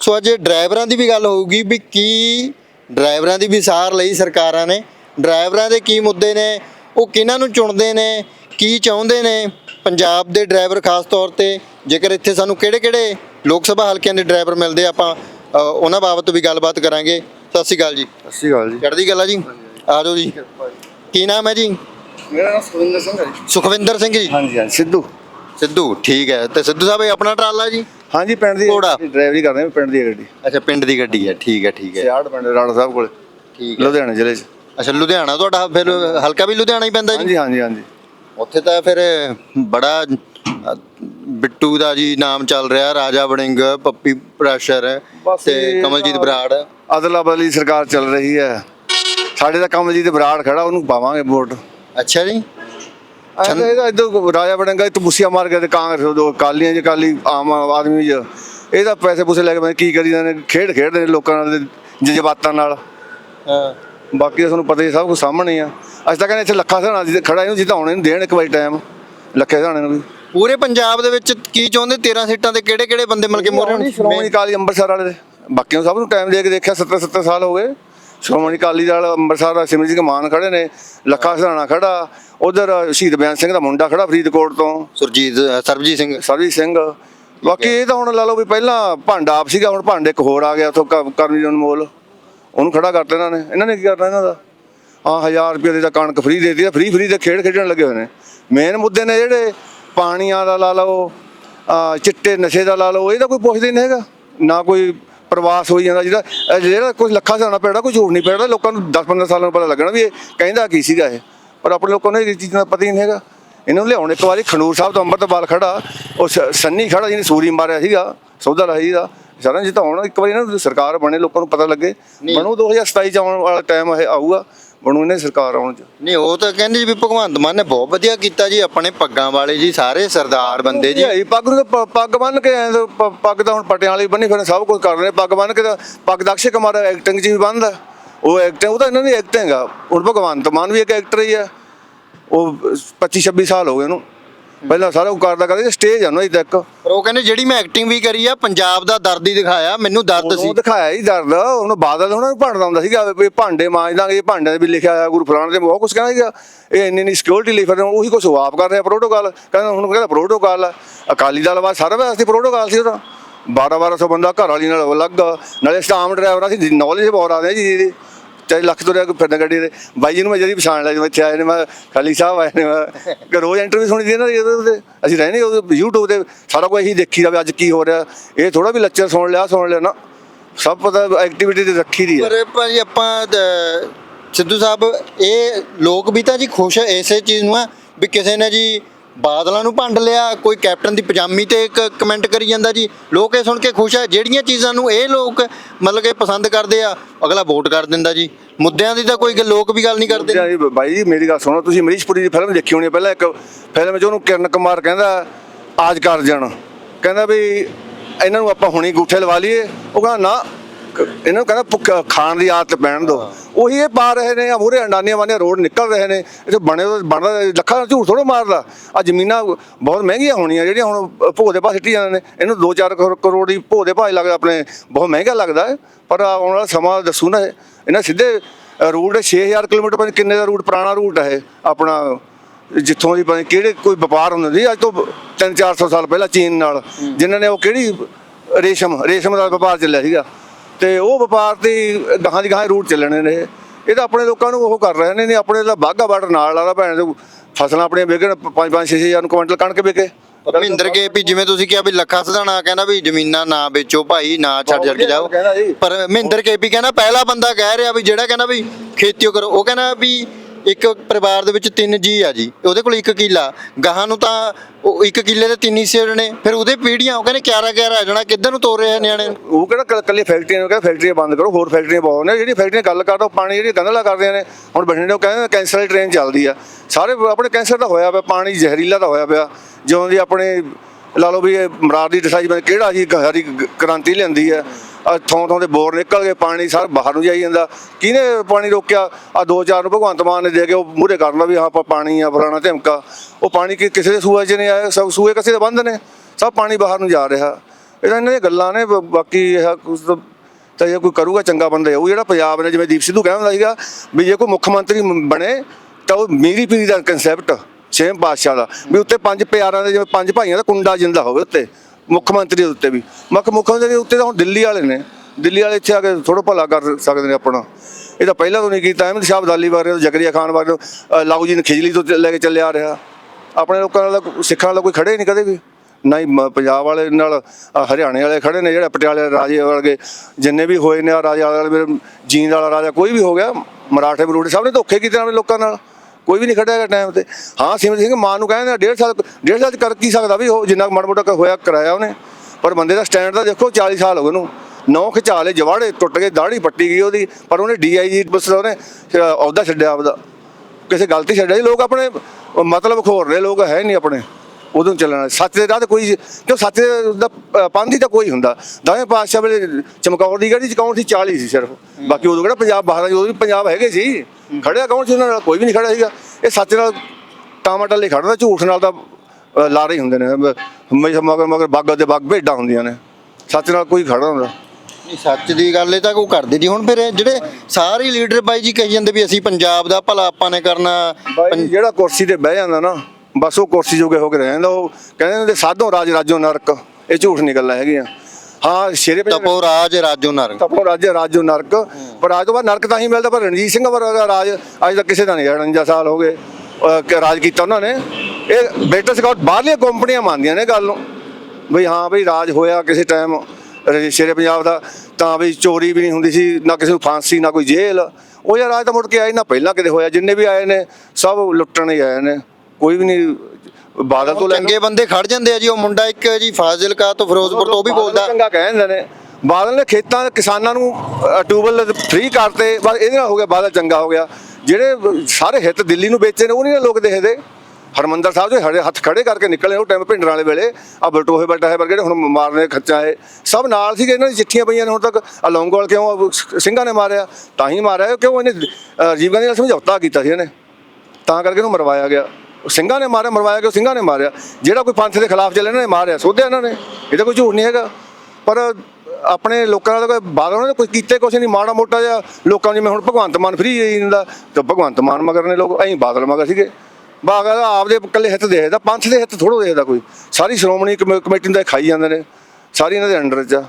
ਸੋ ਅੱਜ ਡਰਾਈਵਰਾਂ ਦੀ ਵੀ ਗੱਲ ਹੋਊਗੀ ਵੀ ਕੀ ਡਰਾਈਵਰਾਂ ਦੀ ਵੀ ਸਾਰ ਲਈ ਸਰਕਾਰਾਂ ਨੇ। ਡਰਾਈਵਰਾਂ ਦੇ ਕੀ ਮੁੱਦੇ ਨੇ ਉਹ ਕਿਹਨਾਂ ਨੂੰ ਚੁਣਦੇ ਨੇ ਕੀ ਚਾਹੁੰਦੇ ਨੇ? ਪੰਜਾਬ ਦੇ ਡਰਾਈਵਰ ਖਾਸ ਤੌਰ ਤੇ ਜੇਕਰ ਇੱਥੇ ਸਾਨੂੰ ਕਿਹੜੇ-ਕਿਹੜੇ ਲੋਕ ਸਭਾ ਹਲਕਿਆਂ ਦੇ ਡਰਾਈਵਰ ਮਿਲਦੇ ਆਪਾਂ ਉਹਨਾਂ ਬਾਬਤ ਵੀ ਗੱਲਬਾਤ ਕਰਾਂਗੇ। ਸਤਿ ਸ਼੍ਰੀ ਅਕਾਲ ਜੀ। ਅੱਛੀ ਗੱਲ ਜੀ। ਚੜ੍ਹਦੀ ਗੱਲ ਆ ਜੀ। ਆ ਜਾਓ ਜੀ। ਕੀ ਨਾਮ ਹੈ ਜੀ? ਮੇਰਾ ਨਾਮ ਸੁਖਿੰਦਰ ਸਿੰਘ ਹੈ ਜੀ। ਸੁਖਵਿੰਦਰ ਸਿੰਘ ਜੀ। ਹਾਂਜੀ ਹਾਂਜੀ। ਸਿੱਧੂ। ਸਿੱਧੂ ਠੀਕ ਹੈ। ਤੇ ਸਿੱਧੂ ਸਾਹਿਬ ਇਹ ਆਪਣਾ ਟਰਾਲਾ ਜੀ? ਹਾਂਜੀ ਪਿੰਡ ਦੀ ਘੋੜਾ। ਡਰਾਈਵਰੀ ਕਰਦੇ ਹਾਂ ਪਿੰਡ ਦੀ ਹੈ ਗੱਡੀ। ਅੱਛਾ ਪਿੰਡ ਦੀ ਗੱਡੀ ਹੈ ਠੀਕ ਹੈ ਠੀਕ ਹੈ। ਸਿਆੜ ਪਿੰਡ ਰਾਣਾ ਸਾਹਿਬ ਕੋਲ। ਠੀਕ ਹੈ। ਲੁਧਿਆਣਾ ਜ਼ਿਲ੍ਹੇ 'ਚ। ਅੱਛਾ ਲੁਧਿਆਣਾ ਤੁਹਾਡਾ ਫਿਰ ਹਲਕਾ ਵੀ ਲੁਧਿਆਣਾ ਹੀ ਪੈਂਦਾ ਜੀ? ਹਾਂਜੀ ਹਾਂਜੀ ਹਾਂਜੀ। ਉੱਥੇ ਤਾਂ ਫਿਰ ਬੜਾ ਅ, ਬਿੱਟੂ ਦਾ ਜੀ ਨਾਮ ਚੱਲ ਰਿਹਾ ਰਾਜਾ ਵੜਿੰਗ ਪੱਪੀ ਪ੍ਰੈਸ਼ਰ ਬਸ ਤੇ ਇਹ ਕਮਲਜੀਤ ਬਰਾੜ। ਅਦਲਾ ਬਦਲੀ ਸਰਕਾਰ ਚੱਲ ਰਹੀ ਹੈ। ਸਾਡੇ ਤਾਂ ਕਮਲਜੀਤ ਬਰਾੜ ਖੜਾ ਉਹਨੂੰ ਪਾਵਾਂਗੇ ਵੋਟ। ਅੱਛਾ ਜੀ। ਇਹਦਾ ਰਾਜਾ ਬਣੇਗਾ ਇਹ ਮੁੱਸੀਆਂ ਮਾਰ ਕੇ ਤੇ ਕਾਂਗਰਸ ਦੋ ਕਾਲੀਆਂ ਚ ਕਾਲੀ ਆਮ ਆਦਮੀ ਚ ਇਹਦਾ ਪੈਸੇ ਪੂਸੇ ਲੈ ਕੇ ਮੈਂ ਕੀ ਕਰੀ ਜਾਂਦੇ ਨੇ ਖੇਡ ਖੇਡਦੇ ਨੇ ਲੋਕਾਂ ਨਾਲ ਤੇ ਜਜ਼ਬਾਤਾਂ ਨਾਲ। ਹਾਂ। ਬਾਕੀ ਤਾਂ ਤੁਹਾਨੂੰ ਪਤਾ ਹੀ ਸਭ ਕੁਝ ਸਾਹਮਣੇ ਆ। ਅੱਜ ਤੱਕ ਇੱਥੇ ਲੱਖਾ ਸਹਾਣਾ ਜੀ ਖੜਾ ਇਹਨੂੰ ਜਿਤਾਉਣੇ ਨੂੰ ਦੇਣ ਇੱਕ ਵਾਰੀ ਟਾਈਮ ਲੱਖੇ ਸਹਾਣੇ ਨੂੰ ਵੀ। ਪੂਰੇ ਪੰਜਾਬ ਦੇ ਵਿੱਚ ਕੀ ਚਾਹੁੰਦੇ? 13 ਸੀਟਾਂ ਤੇ ਕਿਹੜੇ ਕਿਹੜੇ ਬੰਦੇ ਮਿਲ ਕੇ ਮੋਰੇ ਸ਼੍ਰੋਮਣੀ ਅਕਾਲੀ ਅੰਮ੍ਰਿਤਸਰ ਵਾਲੇ ਦੇ। ਬਾਕੀਆਂ ਨੂੰ ਸਭ ਨੂੰ ਟਾਈਮ ਦੇ ਕੇ ਦੇਖਿਆ 70 70 ਸਾਲ ਹੋ ਗਏ। ਸ਼੍ਰੋਮਣੀ ਅਕਾਲੀ ਦਲ ਅੰਮ੍ਰਿਤਸਰ ਦਾ ਸਿਮਰਜੀਤ ਮਾਨ ਖੜੇ ਨੇ ਲੱਖਾ ਸਹਾਣਾ ਖੜਾ। ਉਧਰ ਸ਼ਹੀਦ ਬਿਆਨ ਸਿੰਘ ਦਾ ਮੁੰਡਾ ਖੜਾ ਫਰੀਦਕੋਟ ਤੋਂ। ਸੁਰਜੀਤ ਸਰਬਜੀਤ ਸਿੰਘ। ਸਰਜੀਤ ਸਿੰਘ। ਬਾਕੀ ਇਹ ਤਾਂ ਹੁਣ ਲਾ ਲਓ ਵੀ ਪਹਿਲਾਂ ਭਾਂਡਾ ਆਪ ਸੀਗਾ ਹੁਣ ਭਾਂਡੇ ਇੱਕ ਹੋਰ ਆ ਗਿਆ ਉਥੋਂ ਕਰਮਜੀਤ ਅਨਮੋਲ। ਉਹਨੂੰ ਖੜਾ ਕਰਤਾ ਇਹਨਾਂ ਨੇ। ਇਹਨਾਂ ਨੇ ਕੀ ਕਰਨਾ ਇਹਨਾਂ ਦਾ? ਹਾਂ 1000 ਰੁਪਏ ਦੀ ਤਾਂ ਕਣਕ ਫ੍ਰੀ ਦੇ ਦਿੱਤੀ ਫ੍ਰੀ ਫ੍ਰੀ ਦੇ ਖੇਡ ਖੇਡਣ ਲੱਗੇ ਹੋਏ ਨੇ। ਮੇਨ ਮੁੱਦੇ ਨੇ ਜਿਹੜੇ ਪਾਣੀਆਂ ਦਾ ਲਾ ਲਓ ਚਿੱਟੇ ਨਸ਼ੇ ਦਾ ਲਾ ਲਓ ਇਹਦਾ ਕੋਈ ਪੁੱਛਦੇ ਨਹੀਂ ਹੈਗਾ। ਨਾ ਕੋਈ ਪ੍ਰਵਾਸ ਹੋਈ ਜਾਂਦਾ ਜਿਹੜਾ ਜਿਹੜਾ ਕੁਝ ਲੱਖਾਂ ਸਾਣਾ ਪੈੜਾ ਕੋਈ ਝੂਠ ਨਹੀਂ ਪੈੜਾ ਲੋਕਾਂ ਨੂੰ 10 15 ਸਾਲਾਂ ਨੂੰ ਪਤਾ ਲੱਗਣਾ ਵੀ ਇਹ ਕਹਿੰਦਾ ਕੀ ਸੀਗਾ ਇਹ। ਪਰ ਆਪਣੇ ਲੋਕਾਂ ਨੂੰ ਇਹ ਚੀਜ਼ਾਂ ਦਾ ਪਤਾ ਹੀ ਨਹੀਂ ਹੈਗਾ। ਇਹਨਾਂ ਨੂੰ ਲਿਆਉਣ ਇੱਕ ਵਾਰੀ ਖੰਡੂਰ ਸਾਹਿਬ ਤੋਂ ਅੰਮ੍ਰਿਤਪਾਲ ਖੜਾ ਉਹ ਸ- ਸੰਨੀ ਖੜਾ ਜਿਹਨੇ ਸੂਰੀ ਮਾਰਿਆ ਸੀਗਾ ਸੌਦਾ ਰਾਹੀ ਦਾ। ਨੂੰ ਜਿਤਾਉਣ ਇੱਕ ਵਾਰੀ ਇਹਨਾਂ ਨੂੰ ਸਰਕਾਰ ਬਣੇ ਲੋਕਾਂ ਨੂੰ ਪਤਾ ਲੱਗੇ। ਬਣੂ 2027 ਚ ਆਉਣ ਵਾਲਾ ਟਾਈਮ ਇਹ ਆਊਗਾ ਬਣੂ ਇਹਨੇ ਸਰਕਾਰ ਆਉਣ ਚ। ਨਹੀਂ ਉਹ ਤਾਂ ਕਹਿੰਦੇ ਜੀ ਵੀ ਭਗਵੰਤ ਮਾਨ ਨੇ ਬਹੁਤ ਵਧੀਆ ਕੀਤਾ ਜੀ ਆਪਣੇ ਪੱਗਾਂ ਵਾਲੇ ਜੀ ਸਾਰੇ ਸਰਦਾਰ ਬੰਦੇ ਜੀ। ਜੀ ਪੱਗ ਨੂੰ ਤਾਂ ਪ- ਪੱਗ ਬੰਨ ਕੇ ਤਾਂ ਪ- ਪੱਗ ਤਾਂ ਹੁਣ ਪਟਿਆਂ ਵਾਲੀ ਬੰਨੀ ਫਿਰ ਸਭ ਕੁਝ ਕਰ ਰਹੇ ਪੱਗ ਬੰਨ ਕੇ ਤਾਂ ਪੱਗ ਦਾ ਅਕਸ਼ੇ ਕੁਮਾਰ ਐਕਟਿੰਗ 'ਚ ਵੀ ਬੰਨਦਾ। ਉਹ ਐਕਟਿੰਗ ਉਹ ਤਾਂ ਇਹਨਾਂ ਦੀ ਐਕਟਿੰਗ ਆ ਹੁਣ ਭਗਵੰਤ ਮਾਨ ਵੀ ਇੱਕ ਐਕਟਰ ਹੀ ਆ। ਉਹ 25 26 ਸਾਲ ਹੋ ਗਏ ਉਹਨੂੰ। ਪਹਿਲਾਂ ਸਾਰਾ ਉਹ ਕਰਦਾ ਕਰਦਾ ਸਟੇਜ ਆ ਨਾ ਅਜੇ ਤੱਕ ਪਰ ਉਹ ਕਹਿੰਦੇ ਜਿਹੜੀ ਮੈਂ ਐਕਟਿੰਗ ਵੀ ਕਰੀ ਆ ਪੰਜਾਬ ਦਾ ਦਰਦ ਹੀ ਦਿਖਾਇਆ ਮੈਨੂੰ ਦਰਦ ਸੀ। ਉਹ ਦਿਖਾਇਆ ਹੀ ਦਰਦ। ਹੁਣ ਬਾਦਲ ਉਹਨਾਂ ਨੂੰ ਭਾਂਡਦਾ ਹੁੰਦਾ ਸੀਗਾ ਵੀ ਭਾਂਡੇ ਮਾਂਜਦਾਂਗੇ ਇਹ ਭਾਂਡਿਆਂ ਦੇ ਵੀ ਲਿਖਿਆ ਹੋਇਆ ਗੁਰੂ ਫਲਾਣ ਤੇ ਬਹੁਤ ਕੁਝ ਕਹਿੰਦਾ ਸੀਗਾ। ਇਹ ਇੰਨੀ ਇੰਨੀ ਸਿਕਿਉਰਿਟੀ ਲਈ ਫਿਰਦੇ ਉਹੀ ਕੁਝ ਆਪ ਕਰ ਰਿਹਾ ਪ੍ਰੋਟੋਕਾਲ ਕਹਿੰਦਾ ਹੁਣ ਕਹਿੰਦਾ ਪ੍ਰੋਟੋਕਾਲ ਅਕਾਲੀ ਦਲ ਬਾਅਦ ਸਾਰਾ ਵਾਸਤੇ ਪ੍ਰੋਟੋਕਾਲ ਸੀ ਉਹਦਾ। 12 1200 ਬੰਦਾ ਘਰ ਵਾਲੀ ਨਾਲ ਅਲੱਗ। ਨਾਲੇ ਸਟਾਮ ਡਰਾਈਵਰ ਸੀ ਨੌਲੇਜ ਬਹੁਤ ਆਦੇ ਜੀ ਚਾਹੇ ਲੱਖ ਤੋਂ ਰਿਆ ਕੋਈ ਫਿਰਦਾ ਗੱਡੀ ਦੇ ਬਾਈ ਜੀ ਨੂੰ ਮੈਂ ਜਦੀ ਪਛਾਣ ਲਿਆ ਜਦੋਂ ਇੱਥੇ ਆਏ ਨੇ, ਮੈਂ ਖਾਲੀ ਸਾਹਿਬ ਆਏ ਨੇ, ਮੈਂ ਰੋਜ਼ ਇੰਟਰਵਿਊ ਸੁਣੀ ਦੀ ਇਹਨਾਂ ਦੀ ਉਹਦੇ ਅਸੀਂ ਰਹਿੰਦੇ ਉਹਦੇ YouTube ਤੇ, ਸਾਰਾ ਕੁਝ ਇਹੀ ਦੇਖੀਦਾ ਵੀ ਅੱਜ ਕੀ ਹੋ ਰਿਹਾ। ਇਹ ਥੋੜਾ ਵੀ ਲੈਕਚਰ ਸੁਣ ਲਿਆ ਸੁਣ ਲਿਆ ਨਾ। ਸਭ ਪਤਾ ਐਕਟੀਵਿਟੀ ਤੇ ਰੱਖੀ ਦੀ ਹੈ ਪਰ ਭਾਜੀ ਆਪਾਂ ਸਿੱਧੂ ਸਾਹਿਬ, ਇਹ ਲੋਕ ਵੀ ਤਾਂ ਜੀ ਖੁਸ਼ ਇਸੇ ਚੀਜ਼ ਨੂੰ ਆ, ਵੀ ਕਿਸੇ ਨੇ ਜੀ ਬਾਦਲਾਂ ਨੂੰ ਭੰਡ ਲਿਆ, ਕੋਈ ਕੈਪਟਨ ਦੀ ਪਜਾਮੀ ਤੇ ਇੱਕ ਕਮੈਂਟ ਕਰੀ ਜਾਂਦਾ ਜੀ। ਲੋਕ ਇਹ ਸੁਣ ਕੇ ਖੁਸ਼ ਹੈ ਜਿਹੜੀਆਂ ਚੀਜ਼ਾਂ ਨੂੰ ਇਹ ਲੋਕ ਮਤਲਬ ਕਿ ਪਸੰਦ ਕਰਦੇ ਆ, ਅਗਲਾ ਵੋਟ ਕਰ ਦਿੰਦਾ ਜੀ। ਮੁੱਦਿਆਂ ਦੀ ਤਾਂ ਕੋਈ ਲੋਕ ਵੀ ਗੱਲ ਨਹੀਂ ਕਰਦੇ। ਬਾਈ ਜੀ, ਮੇਰੀ ਗੱਲ ਸੁਣੋ, ਤੁਸੀਂ ਅਮਰੀਸ਼ਪੁਰੀ ਦੀ ਫਿਲਮ ਦੇਖੀ ਹੋਣੀ ਹੈ, ਪਹਿਲਾਂ ਇੱਕ ਫਿਲਮ 'ਚ ਉਹਨੂੰ ਕਿਰਨ ਕੁਮਾਰ ਕਹਿੰਦਾ, ਆਜ ਕਰ ਜਾਣ। ਕਹਿੰਦਾ ਵੀ, ਇਹਨਾਂ ਨੂੰ ਆਪਾਂ ਹੁਣੀ ਗੂਠੇ ਲਵਾ ਲਈਏ। ਉਹ ਕਹਿੰਦਾ, ਨਾ ਇਹਨਾਂ ਨੂੰ ਕਹਿੰਦਾ ਭੁੱਖ- ਖਾਣ ਦੀ ਆਦਤ ਪੈਣ ਦੋ ਉਹੀ ਇਹ ਪਾ ਰਹੇ ਨੇ ਆ ਮੂਰੇ ਅੰਡਾਨੀਆਂ ਵਾਲੀਆਂ ਰੋਡ ਨਿਕਲ ਰਹੇ ਨੇ। ਇਹ ਬਣੇ ਹੋਏ- ਬਣਦਾ ਲੱਖਾਂ ਦਾ ਝੂਠ ਥੋੜਾ ਮਾਰਦਾ। ਆ ਜ਼ਮੀਨਾਂ ਬਹੁਤ ਮਹਿੰਗੀਆਂ ਹੋਣੀਆਂ ਜਿਹੜੀਆਂ ਹੁਣ ਭੋਗ ਦੇ ਪਾਸੇ ਸਿੱਟੀ ਜਾਂਦੇ ਨੇ। ਇਹਨੂੰ 2-4 ਕਰੋੜ ਦੀ ਭੋਗ ਦੇ ਭਾਅ ਲੱਗਦਾ ਆਪਣੇ। ਬਹੁਤ ਮਹਿੰਗਾ ਲੱਗਦਾ ਹੈ ਪਰ ਆਉਣ ਵਾਲਾ ਸਮਾਂ ਦੱਸੂ ਨਾ ਇਹ। ਇਹਨਾਂ ਸਿੱਧੇ ਰੂਟ 6000 ਕਿਲੋਮੀਟਰ ਨੀ ਕਿੰਨੇ ਦਾ ਰੂਟ ਪੁਰਾਣਾ ਰੂਟ ਹੈ ਇਹ। ਆਪਣਾ ਜਿੱਥੋਂ ਦੀ ਪਤਾ ਕਿਹੜੇ ਕੋਈ ਵਪਾਰ ਹੁੰਦਾ ਸੀ। ਅੱਜ ਤੋਂ 3-400 ਸਾਲ ਪਹਿਲਾਂ ਚੀਨ ਨਾਲ। ਜਿਨ੍ਹਾਂ ਨੇ ਉਹ ਕਿਹੜੀ ਰੇਸ਼ਮ ਰੇਸ਼ਮ ਦਾ ਵਪਾਰ ਚੱਲਿਆ ਸੀਗਾ। ਤੇ ਉਹ ਵਪਾਰ ਤੇ ਗਾਹਾਂ ਦੀ ਗਾਹਾਂ ਰੂਟ ਚੱਲਣੇ ਨੇ ਇਹ। ਤਾਂ ਆਪਣੇ ਲੋਕਾਂ ਨੂੰ ਉਹ ਕਰ ਰਹੇ ਨੇ ਨਹੀਂ ਆਪਣੇ ਦਾ ਬਾਗਾ ਬਾਰਡਰ ਨਾਲ ਲਾਦਾ ਭੈਣ ਦੇ ਫਸਲਾਂ ਆਪਣੀਆਂ ਵਿਕਣ 5-5 6-6 ਨੂੰ ਕੁਇੰਟਲ ਕਣਕ ਵਿਕੇ ਮਹਿੰਦਰ ਕੇ ਵੀ ਜਿਵੇਂ ਤੁਸੀਂ ਕਿਹਾ ਵੀ ਲੱਖਾ ਸਧਾਣਾ ਕਹਿੰਦਾ ਵੀ ਜ਼ਮੀਨਾਂ ਨਾ ਵੇਚੋ ਭਾਈ ਨਾ ਛੱਡ ਛੱਡ ਕੇ ਜਾਓ। ਪਰ ਮਹਿੰਦਰ ਕੇ ਵੀ ਕਹਿੰਦਾ ਪਹਿਲਾ ਬੰਦਾ ਕਹਿ ਰਿਹਾ ਵੀ ਜਿਹੜਾ ਕਹਿੰਦਾ ਵੀ ਖੇਤੀ ਕਰੋ ਉਹ ਕਹਿੰਦਾ ਵੀ ਇੱਕ ਪਰਿਵਾਰ ਦੇ ਵਿੱਚ ਤਿੰਨ ਜੀ ਆ ਜੀ, ਉਹਦੇ ਕੋਲ ਇੱਕ ਕਿੱਲਾ। ਗਾਹਾਂ ਨੂੰ ਤਾਂ ਉਹ ਇੱਕ ਕਿੱਲੇ ਦੇ ਤਿੰਨ ਹਿੱਸੇ ਨੇ ਫਿਰ ਉਹਦੇ ਪੀੜੀਆਂ, ਉਹ ਕਹਿੰਦੇ 11 11 ਆ ਜਾਣਾ, ਕਿੱਧਰ ਨੂੰ ਤੋਰ ਰਹੇ ਨਿਆਣੇ? ਉਹ ਕਿਹੜਾ ਕੱਲ- ਕੱਲੀ ਫੈਕਟਰੀਆਂ ਨੂੰ ਕਹਿੰਦੇ, ਫੈਕਟਰੀਆਂ ਬੰਦ ਕਰੋ, ਹੋਰ ਫੈਕਟਰੀਆਂ ਬਹੁਤ ਨੇ ਜਿਹੜੀ ਫੈਕਟਰੀਆਂ ਗੱਲ ਕਰਦਾ ਉਹ ਪਾਣੀ ਜਿਹੜੀ ਗੰਦਲਾ ਕਰਦੀਆਂ ਨੇ। ਹੁਣ ਬਠਿੰਡੇ ਉਹ ਕਹਿੰਦੇ ਕੈਂਸਰ ਦੀ ਟ੍ਰੇਨ ਚੱਲਦੀ ਆ। ਸਾਰੇ ਆਪਣੇ ਕੈਂਸਰ ਦਾ ਹੋਇਆ ਪਿਆ, ਪਾਣੀ ਜ਼ਹਿਰੀਲਾ ਦਾ ਹੋਇਆ ਪਿਆ। ਜਿਉਂ ਦੀ ਆਪਣੇ, ਲਾ ਲਓ ਵੀ ਇਹ ਮਰਾਰ ਦੀ ਡਿਸਾਈ ਕਿਹੜਾ ਸੀ ਹਰੀ ਕ੍ਰਾਂਤੀ ਲਿਆਂਦੀ ਆ ਆ। ਥੋਂ ਥਾਂ ਦੇ ਬੋਰ ਨਿਕਲ ਗਏ, ਪਾਣੀ ਸਾਰ ਬਾਹਰ ਨੂੰ ਜਾਈ ਜਾਂਦਾ। ਕਿਹਨੇ ਪਾਣੀ ਰੋਕਿਆ? ਆ ਦੋ ਚਾਰ ਨੂੰ ਭਗਵੰਤ ਮਾਨ ਨੇ ਦੇ ਕੇ ਉਹ ਮੂਹਰੇ ਲਾ ਵੀ ਹਾਂ ਆਪਾਂ ਪਾਣੀ ਆ, ਫਲਾਣਾ ਧਮਕਾ ਉਹ ਪਾਣੀ ਕਿ- ਕਿਸੇ ਦੇ ਸੂਏ 'ਚ ਨਹੀਂ ਆਇਆ, ਸਭ ਸੂਏ ਕਿਸੇ ਦੇ ਬੰਦ ਨੇ। ਸਭ ਪਾਣੀ ਬਾਹਰ ਨੂੰ ਜਾ ਰਿਹਾ। ਇਹਨਾਂ ਇਹਨਾਂ ਦੀਆਂ ਗੱਲਾਂ ਨੇ ਬਾਕੀ ਇਹ ਕੁਝ ਤਾਂ ਤਾਂ ਜੇ ਕੋਈ ਕਰੂਗਾ, ਚੰਗਾ ਬੰਦਾ ਉਹ ਜਿਹੜਾ ਪੰਜਾਬ ਨੇ, ਜਿਵੇਂ ਦੀਪ ਸਿੱਧੂ ਕਹਿੰਦਾ ਸੀਗਾ ਵੀ ਜੇ ਕੋਈ ਮੁੱਖ ਮੰਤਰੀ ਬਣੇ, ਤਾਂ ਉਹ ਮੀਰੀ ਪੀਰੀ ਦਾ ਕਨਸੈਪਟ ਛੇਮ ਪਾਤਸ਼ਾਹ ਦਾ। ਵੀ ਉੱਤੇ ਪੰਜ ਪਿਆਰਾਂ ਦੇ ਜਿਵੇਂ ਪੰਜ ਭਾਈਆਂ ਦਾ ਕੁੰਡਾ ਜਿੰਦਾ ਹੋਵੇ ਉੱਤੇ। ਮੁੱਖ ਮੰਤਰੀ ਦੇ ਉੱਤੇ ਵੀ। ਮੁੱਖ ਮੁੱਖ ਮੰਤਰੀ ਦੇ ਉੱਤੇ ਤਾਂ ਹੁਣ ਦਿੱਲੀ ਵਾਲੇ ਨੇ। ਦਿੱਲੀ ਵਾਲੇ ਇੱਥੇ ਆ ਕੇ ਥੋੜਾ ਭਲਾ ਕਰ ਸਕਦੇ ਨੇ ਆਪਣਾ। ਇਹ ਤਾਂ ਪਹਿਲਾਂ ਤੋਂ ਨਹੀਂ ਕੀਤਾ। ਅਹਿਮਦ ਸ਼ਾਹ ਅਬਦਾਲੀ ਬਾਰੇ ਜ਼ਕਰੀਆ ਖਾਨ ਬਾਰੇ ਅ, ਲਾਹੂ ਜੀ ਨੇ ਖਿਜਲੀ ਤੋਂ ਲੈ ਕੇ ਚੱਲਿਆ ਆ ਰਿਹਾ। ਆਪਣੇ ਲੋਕਾਂ ਨਾਲ ਸਿੱਖਾਂ ਨਾਲ ਕੋਈ ਖੜੇ ਨਹੀਂ ਕਦੇ ਵੀ। ਨਾ ਹੀ ਮ- ਪੰਜਾਬ ਵਾਲੇ ਨਾਲ ਹਰਿਆਣੇ ਵਾਲੇ ਖੜੇ ਨੇ ਜਿਹੜੇ ਪਟਿਆਲੇ ਰਾਜੇ ਵਰਗੇ। ਜਿੰਨੇ ਵੀ ਹੋਏ ਨੇ ਆ ਰਾਜੇ ਵਾਲੇ ਮੇਰੇ ਜੀਂਦ ਵਾਲਾ ਰਾਜਾ ਕੋਈ ਵੀ ਹੋ ਗਿਆ ਮਰਾਠੇ ਮਰੂਠੇ ਸਭ ਨੇ ਧੋਖੇ ਕੀਤੇ ਨੇ ਲੋਕਾਂ ਨਾਲ। ਕੋਈ ਵੀ ਨਹੀਂ ਖੜਿਆ ਹੈਗਾ ਟਾਈਮ ਤੇ। ਹਾਂ ਸਿਮਰ ਸਿੰਘ ਮਾਨ ਨੂੰ ਕਹਿੰਦੇ ਡੇਢ ਸਾਲ ਡੇਢ ਸਾਲ 'ਚ ਕਰ ਕੀ ਸਕਦਾ ਵੀ ਉਹ ਜਿੰਨਾ ਕੁ ਮਾੜਾ ਮੋਟਾ ਹੋਇਆ ਕਰਾਇਆ ਉਹਨੇ। ਪਰ ਬੰਦੇ ਦਾ ਸਟੈਂਡ ਦਾ ਦੇਖੋ 40 ਸਾਲ ਹੋ ਗਏ ਉਹਨੂੰ। ਨੌ ਖਿਚਾ ਲਏ ਜਵਾੜੇ ਟੁੱਟ ਗਏ ਦਾੜੀ ਪੱਟੀ ਗਈ ਉਹਦੀ। ਪਰ ਉਹਨੇ ਡੀਆਈਜੀ ਬਸ ਉਹਨੇ ਅਹੁਦਾ ਛੱਡਿਆ ਆਪਦਾ। ਕਿਸੇ ਗਲਤੀ ਛੱਡਿਆ ਜੀ ਲੋਕ ਆਪਣੇ ਮਤਲਬ ਖੋਰ ਰਹੇ ਲੋਕ ਹੈ ਨਹੀਂ ਆਪਣੇ। ਉਦੋਂ ਚੱਲਣਾ ਸੱਚ ਦੇ ਰਾਹ ਤੇ ਕੋਈ ਕਿਉਂ ਸੱਚ ਦੇ ਦਾ ਅ, ਹੀ ਤਾਂ ਕੋਈ ਹੁੰਦਾ। ਦਵੇਂ ਪਾਤਸ਼ਾਹ ਵੇਲੇ ਚਮਕੌਰ ਦੀ ਗੜੀ ਚਕਾਉਣ ਸੀ? 40 ਸੀ ਸਿਰਫ। ਬਾਕੀ ਉਦੋਂ ਕਿਹੜਾ ਪੰਜਾਬ ਬਾਹਰ ਉਦੋਂ ਵੀ ਪੰਜਾਬ ਹੈਗੇ ਸੀ। ਖੜਿਆ ਕੌਣ ਸੀ ਉਹਨਾਂ ਨਾਲ? ਕੋਈ ਵੀ ਨਹੀਂ ਖੜਿਆ ਸੀਗਾ। ਇਹ ਸੱਚ ਨਾਲ ਟਾਮਾਟਾ ਲਈ ਖੜਦਾ ਝੂਠ ਨਾਲ ਤਾਂ ਅ, ਲਾਰੇ ਹੀ ਹੁੰਦੇ ਨੇ। ਮ- ਮਗਰ ਮਗਰ ਬਾਗ ਦੇ ਬਾਗ ਭੇਡਾਂ ਹੁੰਦੀਆਂ ਨੇ। ਸੱਚ ਨਾਲ ਕੋਈ ਖੜਾ ਹੁੰਦਾ। ਨਹੀਂ ਸੱਚ ਦੀ ਗੱਲ ਇਹ ਤਾਂ ਕੋਈ ਕਰਦੇ ਜੀ ਹੁਣ ਫਿਰ ਇਹ ਜਿਹੜੇ ਸਾਰੇ ਲੀਡਰ ਬਾਈ ਜੀ ਕਹੀ ਜਾਂਦੇ ਵੀ ਅਸੀਂ ਪੰਜਾਬ ਦਾ ਭਲਾ ਆਪਾਂ ਨੇ ਕਰਨਾ। ਜਿਹੜਾ ਕੁਰਸੀ ਤੇ ਬਹਿ ਜਾਂਦਾ ਨਾ ਬਸ ਉਹ ਕੁਰਸੀ ਜੋਗੇ ਹੋ ਕੇ ਰਹਿ ਜਾਂਦਾ। ਉਹ ਕਹਿੰਦੇ ਨੇ ਸਾਧੋ ਰਾਜ ਰਾਜੋ ਨਰਕ। ਇਹ ਝੂਠ ਨਹੀਂ ਗੱਲਾਂ ਹੈਗੀਆਂ। ਹਾਂ ਸ਼ੇਰੇ ਪੰਜਾਬ ਤਪੋ ਰਾਜ ਰਾਜੋ ਨਰਕ। ਤਪੋ ਰਾਜ ਰਾਜੋ ਨਰਕ। ਪਰ ਰਾਜ ਤੋਂ ਬਾਅਦ ਨਰਕ ਤਾਂ ਹੀ ਮਿਲਦਾ ਪਰ ਰਣਜੀਤ ਸਿੰਘ ਵਰਗਾ ਰਾਜ ਅੱਜ ਤੱਕ ਕਿਸੇ ਦਾ ਨਹੀਂ 49 ਸਾਲ ਹੋ ਗਏ। ਕਿ ਰਾਜ ਕੀਤਾ ਉਹਨਾਂ ਨੇ। ਇਹ ਬੇਟਰ ਸਕਾਊਟ ਬਾਹਰਲੀਆਂ ਕੰਪਨੀਆਂ ਮੰਨਦੀਆਂ ਨੇ ਗੱਲ ਨੂੰ। ਬਈ ਹਾਂ ਬਈ ਰਾਜ ਹੋਇਆ ਕਿਸੇ ਟਾਈਮ ਸ਼ੇਰੇ ਪੰਜਾਬ ਦਾ। ਤਾਂ ਵੀ ਚੋਰੀ ਵੀ ਨਹੀਂ ਹੁੰਦੀ ਸੀ ਨਾ ਕਿਸੇ ਨੂੰ ਫਾਂਸੀ ਨਾ ਕੋਈ ਜੇਲ੍ਹ। ਉਹ ਯਾਰ ਰਾਜ ਤਾਂ ਮੁੜ ਕੇ ਆਏ ਨਾ ਪਹਿਲਾਂ ਕਿਤੇ ਹੋਇਆ। ਜਿੰਨੇ ਵੀ ਆਏ ਨੇ ਸਭ ਲੁੱਟਣ ਹੀ ਆਏ ਨੇ। ਕੋਈ ਵੀ ਨਹੀਂ ਬਾਦਲ ਤੋਂ ਚੰਗੇ ਬੰਦੇ ਖੜ ਜਾਂਦੇ ਆ ਜੀ ਉਹ ਮੁੰਡਾ ਇੱਕ ਜੀ ਫਾਜ਼ਿਲਕਾ ਤੋਂ ਫਿਰੋਜ਼ਪੁਰ ਤੋਂ ਉਹ ਵੀ ਬੋਲਦਾ। ਚੰਗਾ ਕਹਿੰਦੇ ਨੇ। ਬਾਦਲ ਨੇ ਖੇਤਾਂ ਦੇ ਕਿਸਾਨਾਂ ਨੂੰ ਅ, ਟਿਊਬਵੈੱਲ ਫ੍ਰੀ ਕਰਤੇ। ਬਸ ਇਹਦੇ ਨਾਲ ਹੋ ਗਿਆ ਬਾਦਲ ਚੰਗਾ ਹੋ ਗਿਆ। ਜਿਹੜੇ ਸਾਰੇ ਹਿੱਤ ਦਿੱਲੀ ਨੂੰ ਵੇਚੇ ਨੇ ਉਹ ਨਹੀਂ ਲੋਕ ਦੇਖਦੇ। ਹਰਮੰਦਰ ਸਾਹਿਬ ਦੇ ਹੜੇ ਹੱਥ ਖੜੇ ਕਰਕੇ ਨਿਕਲੇ ਉਹ ਟਾਈਮ ਭਿੰਡਰਾਂ ਵਾਲੇ ਵੇਲੇ। ਆ ਬਲਟੋਹੇ ਬਲਟਾ ਹੈ ਵਰਗੇ ਹੁਣ ਮਾਰਨੇ ਖੱਚਾ ਹੈ ਸਭ ਨਾਲ ਸੀਗੇ ਇਹਨਾਂ ਦੀ ਚਿੱਠੀਆਂ ਪਈਆਂ ਨੇ ਹੁਣ ਤੱਕ। ਆ ਲੌਂਗੋਵਾਲ ਕਿਉਂ ਸਿੰਘਾਂ ਨੇ ਮਾਰਿਆ? ਤਾਂ ਹੀ ਮਾਰਿਆ ਕਿਉਂ ਇਹਨੇ ਗਾਂਧੀ ਨਾਲ ਸਮਝੌਤਾ ਕੀਤਾ ਸੀ ਇਹਨੇ। ਤਾਂ ਕਰਕੇ ਇਹਨੂੰ ਮਰਵਾਇਆ ਗਿਆ। ਸਿੰਘਾਂ ਨੇ ਮਾਰਿਆ, ਮਰਵਾਇਆ ਕਿ ਸਿੰਘਾਂ ਨੇ ਮਾਰਿਆ। ਜਿਹੜਾ ਕੋਈ ਪੰਥ ਦੇ ਖਿਲਾਫ ਚੱਲੇ, ਇਹਨਾਂ ਨੇ ਮਾਰਿਆ, ਸੋਧਿਆ ਇਹਨਾਂ ਨੇ। ਇਹਦਾ ਕੋਈ ਝੂਠ ਨਹੀਂ ਹੈਗਾ। ਪਰ ਆਪਣੇ ਲੋਕਾਂ ਨਾਲ ਕੋਈ ਬਾਦਲ ਉਹਨਾਂ ਨੇ ਕੋਈ ਕੀਤੇ, ਕੁਛ ਨਹੀਂ। ਮਾੜਾ ਮੋਟਾ ਜਿਹਾ ਲੋਕਾਂ ਨੂੰ ਜਿਵੇਂ ਹੁਣ ਭਗਵੰਤ ਮਾਨ ਫਰੀ ਜਾਂਦਾ, ਤਾਂ ਭਗਵੰਤ ਮਾਨ ਮਗਰ ਨੇ ਲੋਕ ਐਂ ਬਾਦਲ ਮਗਰ ਸੀਗੇ। ਬਾਦਲ ਆਪਦੇ ਇਕੱਲੇ ਹਿੱਤ ਦੇਖਦਾ, ਪੰਥ ਦੇ ਹਿੱਤ ਥੋੜੋ ਦੇਖਦਾ ਕੋਈ। ਸਾਰੀ ਸ਼੍ਰੋਮਣੀ ਕਮੇ- ਕਮੇਟੀ ਨੂੰ ਤਾਂ ਖਾਈ ਜਾਂਦੇ ਨੇ। ਸਾਰੀ ਇਹਨਾਂ ਦੇ ਅੰਡਰ 'ਚ ਆ।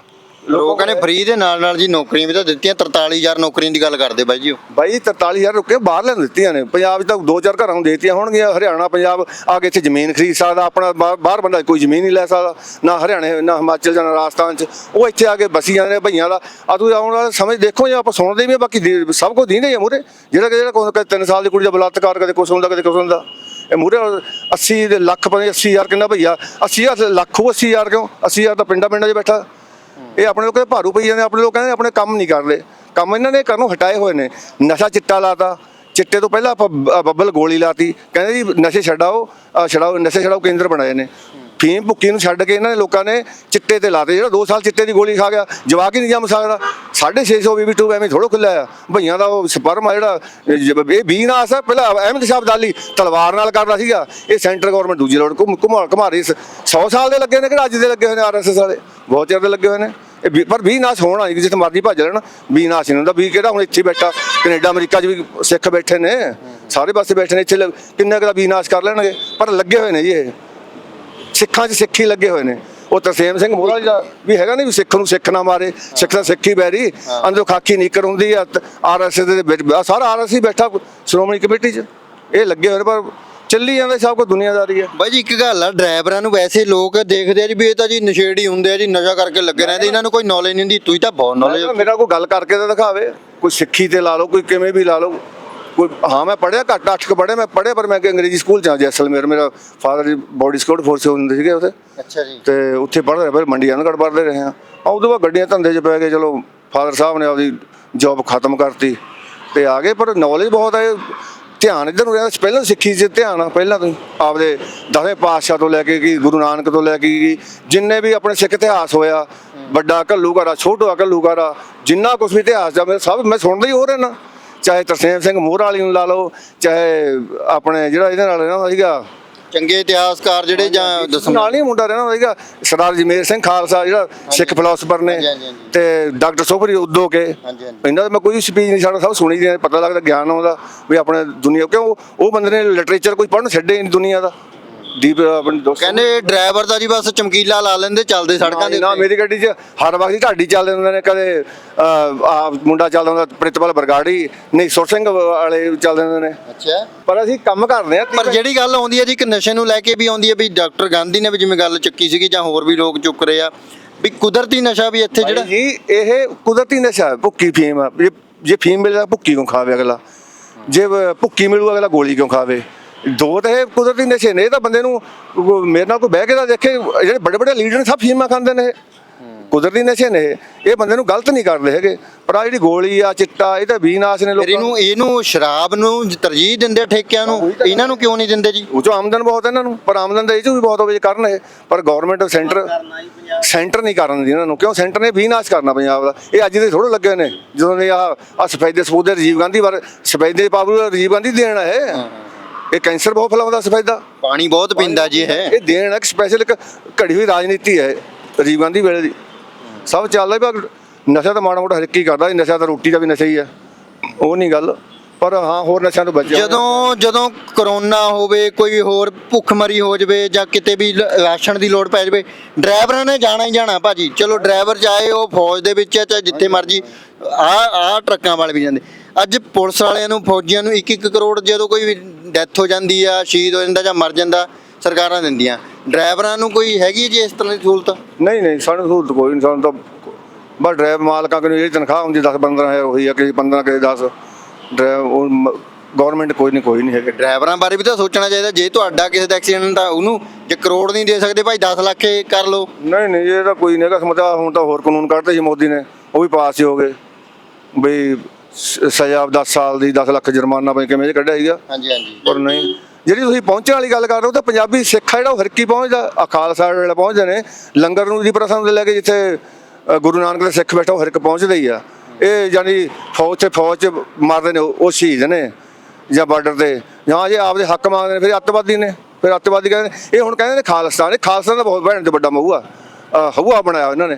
ਲੋਕਾਂ ਨੇ ਫ੍ਰੀ ਦੇ ਨਾਲ ਨਾਲ ਜੀ ਨੌਕਰੀਆਂ ਵੀ ਤਾਂ ਦਿੱਤੀਆਂ 43000 ਨੌਕਰੀਆਂ ਦੀ ਗੱਲ ਕਰਦੇ ਬਾਈ ਜੀ ਉਹ। ਬਾਈ 43000 ਰੁਪਏ ਬਾਹਰ ਲੈਣ ਦਿੱਤੀਆਂ ਨੇ। ਪੰਜਾਬ 'ਚ ਤਾਂ ਦੋ ਚਾਰ ਘਰਾਂ ਨੂੰ ਦੇਤੀਆਂ ਹੋਣਗੀਆਂ। ਹਰਿਆਣਾ ਪੰਜਾਬ ਆ ਕੇ ਇੱਥੇ ਜ਼ਮੀਨ ਖਰੀਦ ਸਕਦਾ ਆਪਣਾ ਬਾਹਰ ਬੰਦਾ ਕੋਈ ਜ਼ਮੀਨ ਨਹੀਂ ਲੈ ਸਕਦਾ। ਨਾ ਹਰਿਆਣੇ ਨਾ ਹਿਮਾਚਲ ਜਾਂ ਰਾਜਸਥਾਨ 'ਚ। ਉਹ ਇੱਥੇ ਆ ਕੇ ਬਸੀ ਜਾਂਦੇ ਨੇ ਭਈਆਂ ਦਾ। ਆ ਤੁਸੀਂ ਆਉਣ ਵਾਲਾ ਸਮਝ ਦੇਖੋ ਜੇ ਆਪਾਂ ਸੁਣਦੇ ਵੀ ਬਾਕੀ ਸਭ ਕੁਝ ਦੀਂਦੇ ਆ ਮੂਰੇ ਜਿਹੜਾ ਕਿ ਜਿਹੜਾ ਕੋਈ 3 ਸਾਲ ਦੀ ਕੁੜੀ ਦਾ ਬਲਾਤਕਾਰ ਕਦੇ ਕੁਛ ਹੁੰਦਾ ਕਦੇ ਕੁਛ ਹੁੰਦਾ। ਇਹ ਮੂਰੇ 80 ਦੇ ਲੱਖ ਪਤਾ 80000 ਕਿੰਨਾ ਭਈਆ? 80000 ਲੱਖ ਉਹ 80000 ਕਿਉਂ? 80000 ਤਾਂ ਪਿੰਡਾਂ ਪਿੰਡਾਂ 'ਚ ਬੈਠਾ। ਇਹ ਆਪਣੇ ਲੋਕਾਂ ਦੇ ਭਾਰੂ ਪਈ ਜਾਂਦੇ, ਆਪਣੇ ਲੋਕ ਕਹਿੰਦੇ ਆਪਣੇ ਕੰਮ ਨਹੀਂ ਕਰਦੇ ਕੰਮ ਇਹਨਾਂ ਨੇ ਕਰਨੋਂ ਹਟਾਏ ਹੋਏ ਨੇ। ਨਸ਼ਾ ਚਿੱਟਾ ਲਾਤਾ। ਚਿੱਟੇ ਤੋਂ ਪਹਿਲਾਂ ਆਪਾਂ ਬੱਬਲ ਗੋਲੀ ਲਾਤੀ। ਕਹਿੰਦੇ ਜੀ ਨਸ਼ੇ ਛਡਾਓ, ਅਹ ਛਡਾਓ, ਨਸ਼ੇ ਛਡਾਓ ਕੇਂਦਰ ਬਣਾਏ ਨੇ। ਫੀਮ ਭੁੱਕੀ ਨੂੰ ਛੱਡ ਕੇ ਇਹਨਾਂ ਨੇ ਲੋਕਾਂ ਨੇ ਚਿੱਟੇ ਤੇ ਲਾਤੇ। ਜਿਹੜਾ 2 ਸਾਲ ਚਿੱਟੇ ਦੀ ਗੋਲੀ ਖਾ ਗਿਆ, ਜਵਾਕ ਹੀ ਨਹੀਂ ਜੰਮ ਸਕਦਾ 650 ਬੀਬੀ2 ਐਵੇਂ ਥੋੜੋ ਖੁੱਲਿਆ ਆ। ਭਈਆਂ ਦਾ ਉਹ ਸਪਰਮ ਆ ਜਿਹੜਾ, ਇਹ ਜ- ਵੀ ਨਾਸ ਆ। ਪਹਿਲਾਂ ਅਹਿਮਦ ਸ਼ਾਹ ਅਬਦਾਲੀ ਤਲਵਾਰ ਨਾਲ ਕਰਦਾ ਸੀਗਾ। ਇਹ ਸੈਂਟਰ ਗਵਰਨਮੈਂਟ ਦੂਜੀ ਲੋੜ ਘੁਮਾ ਘੁਮਾ ਰਹੀ 100 ਸਾਲ ਦੇ ਲੱਗੇ ਨੇ ਕਿ ਅੱਜ ਦੇ ਲੱਗੇ ਹੋਏ ਨੇ ਆਰਐਸਐਸ ਵਾਲੇ? ਬਹੁਤ ਚਿਰ ਦੇ ਲੱਗੇ ਹੋਏ ਨੇ। ਇਹ ਵੀ- ਪਰ ਵੀ ਨਾਸ ਹੋਣਾ ਨਹੀਂ, ਜਿੱਥੇ ਮਰਜ਼ੀ ਭੱਜ ਲੈਣ। ਵੀ ਨਾਸ ਨਹੀਂ ਹੁੰਦਾ। ਵੀ ਕਿਹੜਾ ਹੁਣ ਇੱਥੇ ਬੈਠਾ? ਕੈਨੇਡਾ, ਅਮਰੀਕਾ 'ਚ ਵੀ ਸਿੱਖ ਬੈਠੇ ਨੇ। ਸਾਰੇ ਪਾਸੇ ਬੈਠੇ ਨੇ। ਇੱਥੇ ਲ- ਕਿੰਨਾ ਕੁ ਦਾ ਵੀ ਨਾਸ ਕਰ ਲੈਣਗੇ? ਪਰ ਲੱਗੇ ਹੋਏ ਨੇ ਜੀ ਇਹ। ਸਿੱਖਾਂ 'ਚ ਸਿੱਖੀ ਲੱਗੇ ਹੋਏ ਨੇ। ਉਹ ਤਰਸੇਮ ਸਿੰਘ ਮੋਹਰਾ ਦਾ ਵੀ ਹੈਗਾ ਨਹੀਂ ਵੀ ਸਿੱਖ ਨੂੰ ਸਿੱਖ ਨਾ ਮਾਰੇ ਸਿੱਖ ਤਾਂ ਸਿੱਖ ਹੀ ਬੈਰੀ। ਅੰਦਰੋਂ ਖਾਕੀ ਨੀਕਰ ਹੁੰਦੀ ਆ ਆਰਐਸਐਸ ਦੇ ਵਿੱਚ ਸਾਰਾ ਆਰਐਸਐਸ ਬੈਠਾ ਸ਼੍ਰੋਮਣੀ ਕਮੇਟੀ 'ਚ। ਇਹ ਲੱਗੇ ਹੋਏ ਪਰ ਚੱਲੀ ਜਾਂਦਾ ਸਭ ਕੁਝ ਦੁਨੀਆਦਾਰੀ ਆ। ਬਾਈ ਜੀ ਇੱਕ ਗੱਲ ਆ ਡਰਾਈਵਰਾਂ ਨੂੰ ਵੈਸੇ ਲੋਕ ਦੇਖਦੇ ਆ ਜੀ ਵੀ ਇਹ ਤਾਂ ਜੀ ਨਸ਼ੇੜੀ ਹੁੰਦੇ ਆ ਜੀ ਨਸ਼ਾ ਕਰਕੇ ਲੱਗੇ ਰਹਿੰਦੇ ਇਹਨਾਂ ਨੂੰ ਕੋਈ ਨੌਲੇਜ ਨਹੀਂ ਹੁੰਦੀ ਤੁਸੀਂ ਤਾਂ ਬਹੁਤ ਨੌਲੇਜ ਮੇਰਾ ਕੋਈ ਗੱਲ ਕਰਕੇ ਤਾਂ ਦਿਖਾਵੇ। ਕੋਈ ਸਿੱਖੀ ਤੇ ਲਾ ਲਓ ਕੋਈ ਕਿਵੇਂ ਵੀ ਲਾ ਲਓ। ਕੋਈ ਹਾਂ ਮੈਂ ਪੜਿਆ ਘੱਟ ਅੱਠ ਕੁ ਪੜਿਆ ਮੈਂ ਪੜਿਆ ਪਰ ਮੈਂ ਕਿ ਅੰਗਰੇਜ਼ੀ ਸਕੂਲ ਚ ਆ ਜੈਸਲ ਮੇਰ ਮੇਰਾ ਫਾਦਰ ਬੋਡੀ ਸਕਾਊਟ ਫੋਰਸ ਹੁੰਦੇ ਸੀਗੇ ਉੱਥੇ। ਅੱਛਾ ਜੀ। ਤੇ ਉੱਥੇ ਪੜ੍ਹਦੇ ਰਹੇ ਫਿਰ ਮੰਡੀ ਅਨਗੜ ਪੜ੍ਹਦੇ ਰਹੇ ਆ। ਆ ਉਦੋਂ ਬਾਅਦ ਗੱਡੀਆਂ ਧੰਦੇ 'ਚ ਪੈ ਗਏ ਚਲੋ ਫਾਦਰ ਸਾਹਿਬ ਨੇ ਆਪਦੀ ਜੌਬ ਖਤਮ ਕਰਤੀ। ਤੇ ਆ ਗਏ ਪਰ ਨੌਲੇਜ ਬਹੁਤ ਹੈ ਧਿਆਨ ਇੱਧਰ ਨੂੰ ਰਿਹਾ ਪਹਿਲਾਂ ਸਿੱਖੀ 'ਚ ਧਿਆਨ ਆ ਪਹਿਲਾਂ ਤੋਂ ਹੀ। ਆਪਦੇ ਦਸਵੇਂ ਪਾਤਸ਼ਾਹ ਤੋਂ ਲੈ ਕੇ ਕੀ ਗੁਰੂ ਨਾਨਕ ਤੋਂ ਲੈ ਕੇ ਜਿੰਨੇ ਵੀ ਆਪਣੇ ਸਿੱਖ ਇਤਿਹਾਸ ਹੋਇਆ ਵੱਡਾ ਘੱਲੂਘਾਰਾ ਛੋਟਾ ਘੱਲੂਘਾਰਾ ਜਿੰਨਾ ਕੁਝ ਵੀ ਇਤਿਹਾਸ ਦਾ ਮੈਂ ਸਭ ਮੈਂ ਸੁਣਦਾ ਹੀ ਹੋ ਰਿਹਾ ਨਾ ਚਾਹੇ ਤਰਸੇਮ ਸਿੰਘ ਮੋਹਰ ਵਾਲੀ ਨੂੰ ਲਾ ਲਓ ਚਾਹੇ ਆਪਣੇ ਜਿਹੜਾ ਇਹਦੇ ਨਾਲ ਰਹਿਣਾ ਸੀਗਾ ਚੰਗੇ ਇਤਿਹਾਸਕਾਰ ਜਿਹੜੇ ਜਾਂ ਦੱਸਣ ਨਾਲ ਹੀ ਮੁੰਡਾ ਰਹਿਣਾ ਸੀਗਾ ਸਰਦਾਰ ਜਮੇਰ ਸਿੰਘ ਖਾਲਸਾ ਜਿਹੜਾ ਸਿੱਖ ਫਿਲਾਸਫਰ ਨੇ। ਤੇ ਡਾਕਟਰ ਸੋਫਰੀ ਉਦੋਂ ਕੇ। ਇਹਨਾਂ ਦਾ ਮੈਂ ਕੋਈ ਸਪੀਚ ਨਹੀਂ ਛੱਡਦਾ ਸਭ ਸੁਣੀ ਦੀ ਪਤਾ ਲੱਗਦਾ ਗਿਆਨ ਆਉਂਦਾ ਵੀ ਆਪਣੇ ਦੁਨੀਆ ਕਿਉਂ ਉਹ ਬੰਦੇ ਨੇ ਲਿਟਰੇਚਰ ਕੋਈ ਪੜ੍ਹਨ ਛੱਡੇ ਨਹੀਂ ਦੁਨੀਆ ਦਾ ਦੀਪ ਆਪਣੇ ਦੋਸਤ। ਕਹਿੰਦੇ ਡਰਾਈਵਰ ਦਾ ਜੀ ਬਸ ਚਮਕੀਲਾ ਲਾ ਲੈਂਦੇ ਚੱਲਦੇ ਸੜਕਾਂ ਦੇ ਨਾ ਉੱਤੇ। ਮੇਰੀ ਗੱਡੀ 'ਚ ਹਰ ਵਕਤ ਹੀ ਢਾਡੀ ਚੱਲਦੇ ਹੁੰਦੇ ਨੇ ਕਦੇ ਅਹ, ਆ ਮੁੰਡਾ ਚੱਲਦਾ ਹੁੰਦਾ ਪ੍ਰਿਤਪਾਲ ਬਰਗਾੜੀ ਨਹੀਂ ਸੁਰ ਸਿੰਘ ਵਾਲੇ ਚੱਲਦੇ ਹੁੰਦੇ ਨੇ। ਅੱਛਾ। ਪਰ ਅਸੀਂ ਕੰਮ ਕਰਦੇ ਆ ਪਰ ਜਿਹੜੀ ਗੱਲ ਆਉਂਦੀ ਹੈ ਜੀ ਕਿ ਨਸ਼ੇ ਨੂੰ ਲੈ ਕੇ ਵੀ ਆਉਂਦੀ ਹੈ ਵੀ ਡਾਕਟਰ ਗਾਂਧੀ ਨੇ ਵੀ ਜਿਵੇਂ ਗੱਲ ਚੱਕੀ ਸੀਗੀ ਜਾਂ ਹੋਰ ਵੀ ਲੋਕ ਚੁੱਕ ਰਹੇ ਆ ਵੀ ਕੁਦਰਤੀ ਨਸ਼ਾ ਵੀ ਇੱਥੇ ਜਿਹੜਾ ਜੀ ਇਹ ਕੁਦਰਤੀ ਨਸ਼ਾ ਹੈ, ਭੁੱਕੀ ਫੀਮ ਆ। ਜੇ ਜੇ ਫੀਮ ਮਿਲੇ ਤਾਂ ਭੁੱਕੀ ਨੂੰ ਖਾਵੇ ਅਗਲਾ? ਜੇ ਭੁੱਕੀ ਮਿਲੂ ਅਗਲਾ ਗੋਲੀ ਕਿਉਂ ਖਾਵੇ? ਦੋ ਤਾਂ ਕੁਦਰਤੀ ਨਸ਼ੇ ਨੇ ਇਹ ਤਾਂ ਬੰਦੇ ਨੂੰ ਮੇਰੇ ਨਾਲ ਕੋਈ ਬਹਿ ਕੇ ਤਾਂ ਦੇਖੇ ਜਿਹੜੇ ਵੱਡੇ ਵੱਡੇ ਲੀਡਰ ਨੇ ਸਭ ਫੀਮਾਂ ਖਾਂਦੇ ਨੇ ਕੁਦਰਤੀ ਨਸ਼ੇ ਨੇ ਇਹ। ਬੰਦੇ ਨੂੰ ਗਲਤ ਨਹੀਂ ਕਰਦੇ ਹੈਗੇ। ਪਰ ਆ ਜਿਹੜੀ ਗੋਲੀ ਆ ਚਿੱਟਾ ਇਹ ਤਾਂ ਵੀਨਾਸ਼ ਨੇ ਲੋਕਾਂ ਨੂੰ ਇਹਨੂੰ ਇਹਨੂੰ ਸ਼ਰਾਬ ਨੂੰ ਤਰਜੀਹ ਦਿੰਦੇ ਠੇਕਿਆਂ ਨੂੰ? ਇਹਨਾਂ ਨੂੰ ਕਿਉਂ ਨਹੀਂ ਦਿੰਦੇ ਜੀ? ਉਹ ਚੋਂ ਆਮਦਨ ਬਹੁਤ ਹੈ ਇਹਨਾਂ ਨੂੰ। ਪਰ ਆਮਦਨ ਦਾ ਇਹ ਚੋਂ ਵੀ ਬਹੁਤ ਹੋਵੇ ਕਰਨ ਇਹ। ਪਰ ਗਵਰਨਮੈਂਟ ਸੈਂਟਰ ਸੈਂਟਰ ਨਹੀਂ ਕਰਨ ਦੀ ਇਹਨਾਂ ਨੂੰ। ਕਿਉਂ? ਸੈਂਟਰ ਨੇ ਵੀ ਨਾਸ਼ ਕਰਨਾ ਪੰਜਾਬ ਦਾ। ਇਹ ਅੱਜ ਦੇ ਥੋੜੇ ਲੱਗੇ ਨੇ। ਜਦੋਂ ਦੇ ਆ ਸਫੈਦੇ ਸਪੂਦੇ ਰਾਜੀਵ ਗਾਂਧੀ ਬਾਰੇ ਸਫੈਦੇ ਪਾਵਰ ਰਾਜੀਵ ਗਾਂਧੀ ਦੇਣ ਹੈ। ਇਹ ਕੈਂਸਰ ਬਹੁਤ ਫੈਲਾਉਂਦਾ ਸਫੈਦਾ ਪਾਣੀ ਬਹੁਤ ਪੀਂਦਾ ਜੀ ਇਹ। ਇਹ ਦੇਣ ਇੱਕ ਸਪੈਸ਼ਲ ਇੱਕ ਘੜੀ ਹੋਈ ਰਾਜਨੀਤੀ ਹੈ ਰਾਜੀਵ ਗਾਂਧੀ ਵੇਲੇ ਦੀ। ਸਭ ਚੱਲਦਾ ਪਰ ਨਸ਼ਾ ਤਾਂ ਮਾੜਾ ਮੋਟਾ ਹਰ ਇੱਕ ਹੀ ਕਰਦਾ ਨਸ਼ਾ ਤਾਂ ਰੋਟੀ ਦਾ ਵੀ ਨਸ਼ਾ ਹੀ ਹੈ। ਉਹ ਨਹੀਂ ਗੱਲ ਪਰ ਹਾਂ ਹੋਰ ਨਸ਼ਿਆਂ ਤੋਂ ਬਚਿਆ। ਜਦੋਂ ਜਦੋਂ ਕਰੋਨਾ ਹੋਵੇ ਕੋਈ ਹੋਰ ਭੁੱਖਮਰੀ ਹੋ ਜਾਵੇ ਜਾਂ ਕਿਤੇ ਵੀ ਰਾਸ਼ਨ ਦੀ ਲੋੜ ਪੈ ਜਾਵੇ ਡਰਾਈਵਰਾਂ ਨੇ ਜਾਣਾ ਹੀ ਜਾਣਾ ਭਾਜੀ। ਚਲੋ ਡਰਾਈਵਰ ਚਾਹੇ ਉਹ ਫੌਜ ਦੇ ਵਿੱਚ ਹੈ ਚਾਹੇ ਜਿੱਥੇ ਮਰਜ਼ੀ ਆ ਆ ਟਰੱਕਾਂ ਵਾਲੇ ਵੀ ਜਾਂਦੇ। ਅੱਜ ਪੁਲਿਸ ਵਾਲਿਆਂ ਨੂੰ ਫੌਜੀਆਂ ਨੂੰ 1-1 ਕਰੋੜ ਜਦੋਂ ਕੋਈ ਡੈਥ ਹੋ ਜਾਂਦੀ ਆ ਸ਼ਹੀਦ ਹੋ ਜਾਂਦਾ ਜਾਂ ਮਰ ਜਾਂਦਾ ਸਰਕਾਰਾਂ ਦਿੰਦੀਆਂ। ਡਰਾਈਵਰਾਂ ਨੂੰ ਕੋਈ ਹੈਗੀ ਹੈ ਜੀ ਇਸ ਤਰ੍ਹਾਂ ਦੀ ਸਹੂਲਤ? ਨਹੀਂ ਨਹੀਂ ਸਾਨੂੰ ਸਹੂਲਤ ਕੋਈ ਨਹੀਂ ਸਾਨੂੰ ਤਾਂ ਬਸ ਡਰਾਈਵ ਮਾਲਕਾਂ ਕੋਲ ਜਿਹੜੀ ਤਨਖਾਹ ਹੁੰਦੀ 10 15 ਹੈ ਉਹੀ ਆ ਕਿਸੇ 15 ਕਿਸੇ 10 ਡਰਾਈਵ ਗਵਰਨਮੈਂਟ ਕੋਈ ਨਹੀਂ ਕੋਈ ਨਹੀਂ ਹੈਗੇ। ਡਰਾਈਵਰਾਂ ਬਾਰੇ ਵੀ ਤਾਂ ਸੋਚਣਾ ਚਾਹੀਦਾ ਜੇ ਤੁਹਾਡਾ ਕਿਸੇ ਦਾ ਐਕਸੀਡੈਂਟ ਆ ਉਹਨੂੰ ਜੇ ਕਰੋੜ ਨਹੀਂ ਦੇ ਸਕਦੇ ਭਾਈ 10 ਲੱਖ ਹੀ ਕਰ ਲਓ। ਨਹੀਂ ਨਹੀਂ ਇਹ ਤਾਂ ਕੋਈ ਨਹੀਂ ਹੈਗਾ ਸਮਝਾ ਹੁਣ ਤਾਂ ਹੋਰ ਕਾਨੂੰਨ ਕੱਢਦੇ ਸੀ ਮੋਦੀ ਨੇ ਉਹ ਵੀ ਪਾਸ ਹੀ ਹੋ ਗਏ। ਬਈ ਸ- ਸਜ਼ਾ 10 ਸਾਲ ਦੀ 10 ਲੱਖ ਜੁਰਮਾਨਾ ਪਈ ਕਿਵੇਂ ਜੇ ਕੱਢਿਆ ਸੀਗਾ। ਹਾਂਜੀ ਹਾਂਜੀ। ਪਰ ਨਹੀਂ। ਜਿਹੜੀ ਤੁਸੀਂ ਪਹੁੰਚਣ ਵਾਲੀ ਗੱਲ ਕਰ ਰਹੇ ਹੋ ਤਾਂ ਪੰਜਾਬੀ ਸਿੱਖ ਆ ਜਿਹੜਾ ਉਹ ਹਰਕੀ ਪਹੁੰਚਦਾ? ਆ ਖਾਲਸਾ ਵਾਲੇ ਪਹੁੰਚਦੇ ਨੇ। ਲੰਗਰ ਨੂੰ ਦੀ ਪ੍ਰਥਾ ਨੂੰ ਲੈ ਕੇ ਜਿੱਥੇ ਅ, ਗੁਰੂ ਨਾਨਕ ਦੇ ਸਿੱਖ ਬੈਠਾ ਉਹ ਹਰਕ ਪਹੁੰਚਦਾ ਹੀ ਆ। ਇਹ ਯਾਨੀ ਫੌਜ ਤੇ ਫੌਜ ਚ ਮਾਰਦੇ ਨੇ ਉਹ ਉਹ ਸ਼ਹੀਦ ਨੇ ਜਾਂ ਬਾਰਡਰ ਤੇ। ਜਾਂ ਜੇ ਆਪਦੇ ਹੱਕ ਮੰਗਦੇ ਨੇ ਫਿਰ ਅੱਤਵਾਦੀ ਨੇ। ਫਿਰ ਅੱਤਵਾਦੀ ਕਹਿੰਦੇ ਨੇ ਇਹ ਹੁਣ ਕਹਿੰਦੇ ਨੇ ਖਾਲਸਤਾਨ ਇਹ ਖਾਲਸਤਾਨ ਦਾ ਬਹੁਤ ਭੈਣ ਤੇ ਵੱਡਾ ਮਹੂਆ ਹਊਆ ਬਣਾਇਆ ਇਹਨਾਂ ਨੇ।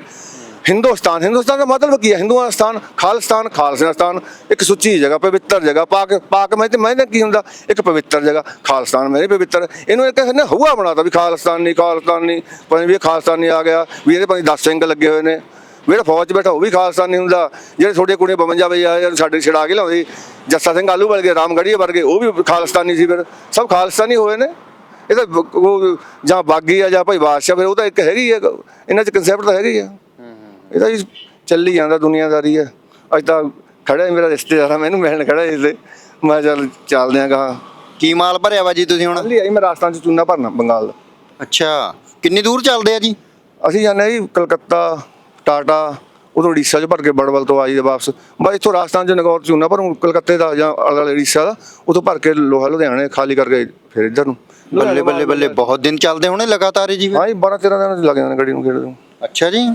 ਹਿੰਦੁਸਤਾਨ ਹਿੰਦੁਸਤਾਨ ਦਾ ਮਤਲਬ ਕੀ ਹੈ? ਹਿੰਦੂਆਂ ਸਥਾਨ ਖਾਲਿਸਤਾਨ ਖਾਲਸੇ ਦਾ ਸਥਾਨ, ਇੱਕ ਸੁੱਚੀ ਜਗ੍ਹਾ, ਪਵਿੱਤਰ ਜਗ੍ਹਾ, ਪਾਕ ਪਾਕ ਮੈਂ ਤੇ ਮੈਂ ਕੀ ਹੁੰਦਾ? ਇੱਕ ਪਵਿੱਤਰ ਜਗ੍ਹਾ, ਖਾਲਿਸਤਾਨ ਮੇਰੇ ਪਵਿੱਤਰ। ਇਹਨੂੰ ਇੱਕ ਨੇ ਹਊਆ ਬਣਾਤਾ ਵੀ ਖਾਲਿਸਤਾਨ ਨਹੀਂ ਖਾਲਿਸਤਾਨ ਨਹੀਂ। ਪਰ ਵੀ ਇਹ ਖਾਲਿਸਤਾਨ ਨਹੀਂ ਆ ਗਿਆ, ਵੀ ਇਹਦੇ ਭਾਵੇਂ 10 ਸਿੰਘ ਲੱਗੇ ਹੋਏ ਨੇ। ਵੀ ਜਿਹੜਾ ਫੌਜ 'ਚ ਬੈਠਾ ਉਹ ਵੀ ਖਾਲਿਸਤਾਨ ਨਹੀਂ ਹੁੰਦਾ। ਜਿਹੜੇ ਤੁਹਾਡੇ ਕੁੜੀਆਂ 52 ਵਜੇ ਆਏ ਸਾਡੇ ਛੜਾ ਕੇ ਲਾਉਂਦੇ ਜੱਸਾ ਸਿੰਘ ਆਲੂ ਵਰਗੇ ਰਾਮਗੜੀਏ ਵਰਗੇ ਉਹ ਵੀ ਖਾਲਿਸਤਾਨੀ ਸੀ ਫਿਰ। ਸਭ ਖਾਲਿਸਤਾਨੀ ਹੋਏ ਨੇ। ਇਹ ਤਾਂ ਉਹ ਜਾਂ ਬਾਗੀ ਆ ਜਾਂ ਭਾਈ ਬਾਦਸ਼ਾਹ, ਫਿਰ ਉਹ ਤਾਂ ਇੱਕ ਹੈਗੀ ਹੈ ਇਹਨਾਂ 'ਚ ਕਨਸੈਪਟ ਤਾਂ ਹੈਗੀ ਆ। ਇਹ ਤਾਂ ਜੀ ਚੱਲੀ ਜਾਂਦਾ ਦੁਨੀਆਦਾਰੀ ਹੈ। ਅੱਜ ਤਾਂ ਖੜਾ ਹੈ ਮੇਰਾ ਰਿਸ਼ਤੇਦਾਰ ਆ ਮੈਨੂੰ ਮਿਲਣ ਖੜਾ ਇਸ ਦੇ ਮੈਂ ਚੱਲ ਚੱਲਦੇ ਆਂ ਗਾਹਾਂ। ਕੀ ਮਾਲ ਭਰਿਆ ਵਾ ਜੀ ਤੁਸੀਂ ਹੁਣ? ਕੱਲੀ ਆਈ ਮੈਂ ਰਾਜਸਥਾਨ ਚ ਚੂਨਾ ਭਰਨਾ ਬੰਗਾਲ। ਦਾ ਅੱਛਾ ਕਿੰਨੀ ਦੂਰ ਚੱਲਦੇ ਆ ਜੀ? ਅਸੀਂ ਜਾਂਦੇ ਹਾਂ ਜੀ ਕਲਕੱਤਾ ਟਾਟਾ ਉਦੋਂ ਉੜੀਸਾ ਚ ਭਰ ਕੇ ਬੜਵਲ ਤੋਂ ਆਈ ਦੇ ਵਾਪਸ। ਬਸ ਇੱਥੋਂ ਰਾਜਸਥਾਨ ਚ ਨਗੌਰ ਚੂਨਾ ਭਰੂੰ ਕਲਕੱਤੇ ਦਾ ਜਾਂ ਅਲੱਗ ਉੜੀਸਾ ਦਾ ਉਦੋਂ ਭਰ ਕੇ ਲੋਹਾ ਲੁਧਿਆਣੇ ਖਾਲੀ ਕਰਕੇ ਫਿਰ ਇੱਧਰ ਨੂੰ। ਬੱਲੇ ਬੱਲੇ ਬੱਲੇ ਬਹੁਤ ਦਿਨ ਚੱਲਦੇ ਹੋਣੇ ਲਗਾਤਾਰ ਜੀ ਫਿਰ। ਹਾਂ ਜੀ 12 13 ਦਿਨ ਲੱਗ ਜਾਂਦੇ ਨੇ ਗੱਡੀ ਨੂੰ ਨੂੰ। ਅੱਛਾ ਜੀ।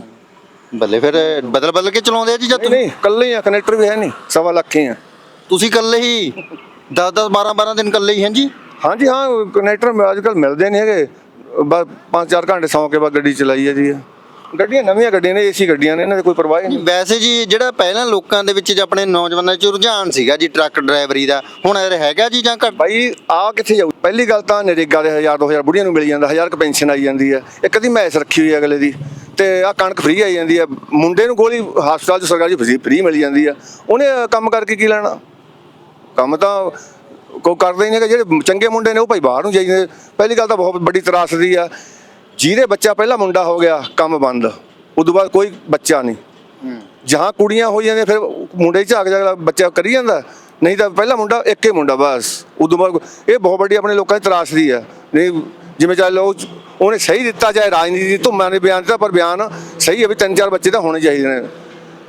ਬੱਲੇ ਫਿਰ ਬਦਲ ਬਦਲ ਕੇ ਚਲਾਉਂਦੇ ਆ ਜੀ ਜਦ ਨਹੀਂ ਨਹੀਂ ਇਕੱਲੇ ਹੀ ਆ ਕਨੈਕਟਰ ਵੀ ਹੈ ਨਹੀਂ ਸਵਾ ਲੱਖ ਹੀ ਆ। ਤੁਸੀਂ ਇਕੱਲੇ ਹੀ 10 10 12 12 ਦਿਨ ਇਕੱਲੇ ਹੀ ਹਾਂ ਜੀ? ਹਾਂਜੀ ਹਾਂ ਕਨੈਕਟਰ ਅੱਜ ਕੱਲ ਮਿਲਦੇ ਨਹੀਂ ਹੈਗੇ। ਬਸ 5-4 ਘੰਟੇ ਸੌਂ ਕੇ ਬਾਅਦ ਗੱਡੀ ਚਲਾਈ ਹੈ ਜੀ ਗੱਡੀਆਂ ਨਵੀਆਂ ਗੱਡੀਆਂ ਨੇ ਏਸੀ ਗੱਡੀਆਂ ਨੇ ਇਹਨਾਂ ਦੀ ਕੋਈ ਪਰਵਾਹ ਹੀ ਨਹੀਂ। ਵੈਸੇ ਜੀ ਜਿਹੜਾ ਪਹਿਲਾਂ ਲੋਕਾਂ ਦੇ ਵਿੱਚ ਜਾਂ ਆਪਣੇ ਨੌਜਵਾਨਾਂ 'ਚ ਰੁਝਾਨ ਸੀਗਾ ਜੀ ਟਰੱਕ ਡਰਾਈਵਰੀ ਦਾ ਹੁਣ ਇਹ ਹੈਗਾ ਜੀ ਜਾਂ ਘੱਟ? ਭਾਈ ਆ ਕਿੱਥੇ ਜਾਊ? ਪਹਿਲੀ ਗੱਲ ਤਾਂ ਨਰੇਗਾ ਦੇ 1000 2000 ਬੁੜੀਆਂ ਨੂੰ ਮਿਲ ਜਾਂਦਾ 1000 ਕ ਪੈਨਸ਼ਨ ਆਈ ਜਾਂਦੀ ਹੈ। ਇੱਕ ਅੱਧੀ ਮੈਸ ਰੱਖੀ ਹੋਈ ਹੈ ਅਗਲੇ ਦੀ ਤੇ ਆ ਕਣਕ ਫ੍ਰੀ ਆਈ ਜਾਂਦੀ ਹੈ। ਮੁੰਡੇ ਨੂੰ ਗੋਲੀ ਹਸਪਤਾਲ ਚ ਸਰਕਾਰੀ ਫ੍ਰੀ ਮਿਲ ਜਾਂਦੀ ਹੈ। ਉਹਨੇ ਕੰਮ ਕਰਕੇ ਕੀ ਲੈਣਾ? ਕੰਮ ਤਾਂ ਕੋਈ ਕਰਦੇ ਹੀ ਨਹੀਂ ਹੈਗੇ ਜਿਹੜੇ ਚੰਗੇ ਮੁੰਡੇ ਨੇ ਉਹ ਭਾਈ ਬਾਹਰ ਨੂੰ ਜਾਈਦੇ ਪਹਿਲੀ ਗੱਲ ਤਾਂ ਬਹੁਤ ਵੱਡੀ ਤਰਾਸਦੀ ਆ। ਜਿਹਦੇ ਬੱਚਾ ਪਹਿਲਾ ਮੁੰਡਾ ਹੋ ਗਿਆ ਕੰਮ ਬੰਦ। ਉਦੋਂ ਬਾਅਦ ਕੋਈ ਬੱਚਾ ਨਹੀਂ। ਜਹਾਂ ਕੁੜੀਆਂ ਹੋ ਜਾਂਦੀਆਂ ਫਿਰ ਮੁੰਡੇ ਝਾਕ ਜਾ ਬੱਚਾ ਕਰੀ ਜਾਂਦਾ। ਨਹੀਂ ਤਾਂ ਪਹਿਲਾ ਮੁੰਡਾ ਇੱਕ ਹੀ ਮੁੰਡਾ ਬਸ। ਉਦੋਂ ਬਾਅਦ ਇਹ ਬਹੁਤ ਵੱਡੀ ਆਪਣੇ ਲੋਕਾਂ ਦੀ ਤਰਾਸਦੀ ਆ। ਨਹੀਂ ਜਿਵੇਂ ਚੱਲ ਉਹ ਉਹਨੇ ਸਹੀ ਦਿੱਤਾ ਚਾਹੇ ਰਾਜਨੀਤੀ ਧੁੰਮਾਂ ਨੇ ਬਿਆਨ ਦਿੱਤਾ ਪਰ ਬਿਆਨ ਸਹੀ ਹੈ ਵੀ ਤਿੰਨ ਚਾਰ ਬੱਚੇ ਤਾਂ ਹੋਣੇ ਚਾਹੀਦੇ ਨੇ।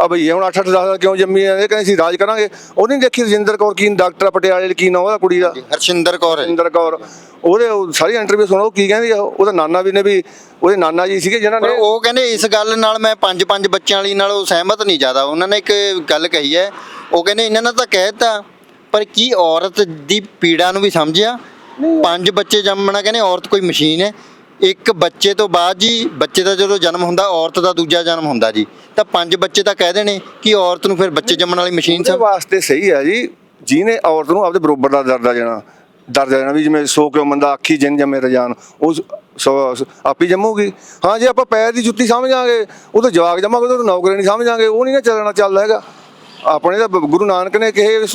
ਆ ਬਈ ਇਹ ਹੁਣ 8 8 10 ਕਿਉਂ ਜੰਮੀ ਜਾਂਦੇ ਕਹਿੰਦੇ ਸੀ ਰਾਜ ਕਰਾਂਗੇ। ਉਹ ਨਹੀਂ ਦੇਖੀ ਰਜਿੰਦਰ ਕੌਰ ਕੀ ਡਾਕਟਰ ਆ ਪਟਿਆਲੇ ਕੀ ਨਾਂ ਉਹਦਾ ਕੁੜੀ ਦਾ? ਹਰਸ਼ਿੰਦਰ ਕੌਰ ਹੈ। ਰਜਿੰਦਰ ਕੌਰ। ਉਹਦੇ ਉਹ ਸਾਰੀ ਇੰਟਰਵਿਊ ਸੁਣੋ ਉਹ ਕੀ ਕਹਿੰਦੀ ਆ? ਉਹਦਾ ਨਾਨਾ ਵੀ ਨੇ ਵੀ ਉਹਦੇ ਨਾਨਾ ਜੀ ਸੀਗੇ ਜਿਨ੍ਹਾਂ ਪਰ ਨੇ ਉਹ ਕਹਿੰਦੇ ਇਸ ਗੱਲ ਨਾਲ ਮੈਂ ਪੰਜ ਪੰਜ ਬੱਚਿਆਂ ਵਾਲੀ ਨਾਲ ਉਹ ਸਹਿਮਤ ਨਹੀਂ ਜ਼ਿਆਦਾ। ਉਹਨਾਂ ਨੇ ਇੱਕ ਗੱਲ ਕਹੀ ਹੈ। ਉਹ ਕਹਿੰਦੇ ਇਹਨਾਂ ਨੇ ਤਾਂ ਕਹਿਤਾ ਪਰ ਕੀ ਔਰਤ ਦੀ ਪੀੜਾ ਨੂੰ ਵੀ ਸਮਝਿਆ? ਪੰਜ ਬੱਚੇ ਜੰਮਣਾ ਕਹਿੰਦੇ ਔਰਤ ਕੋਈ ਮਸ਼ੀਨ ਹੈ। ਇੱਕ ਬੱਚੇ ਤੋਂ ਬਾਅਦ ਜੀ ਬੱਚੇ ਦਾ ਜਦੋਂ ਜਨਮ ਹੁੰਦਾ ਔਰਤ ਦਾ ਦੂਜਾ ਜਨਮ ਹੁੰਦਾ ਜੀ। ਤਾਂ ਪੰਜ ਬੱਚੇ ਤਾਂ ਕਹਿ ਦੇਣੇ ਕਿ ਔਰਤ ਨੂੰ ਫਿਰ ਬੱਚੇ ਜੰਮਣ ਵਾਲੀ ਮਸ਼ੀਨ ਉਹਦੇ ਸਭ ਵਾਸਤੇ ਸਹੀ ਹੈ ਜੀ। ਜਿਹਨੇ ਔਰਤ ਨੂੰ ਆਪਦੇ ਬਰੋਬਰ ਦਾ ਦਰਜਾ ਦੇਣਾ ਦਰਜਾ ਦੇਣਾ ਵੀ ਜਿਵੇਂ ਸੋ ਕਿਉਂ ਮੰਦਾ ਅੱਖੀ ਜਿੰਨ ਜੰਮੇ ਰਜਾਨ ਉਹ ਸੋ ਆਪੀ ਜੰਮੂਗੀ। ਹਾਂ ਜੇ ਆਪਾਂ ਪੈਰ ਦੀ ਜੁੱਤੀ ਸਮਝਾਂਗੇ ਉਹ ਤਾਂ ਜਵਾਕ ਜੰਮਾਂਗੇ ਉਹ ਤਾਂ ਨੌਕਰੀ ਨਹੀਂ ਸਮਝਾਂਗੇ ਉਹ ਨਹੀਂ ਨਾ ਚੱਲਣਾ ਚੱਲਦਾ ਹੈਗਾ। ਆਪਣੇ ਤਾਂ ਗੁਰੂ ਨਾਨਕ ਨੇ ਕਿਹਾ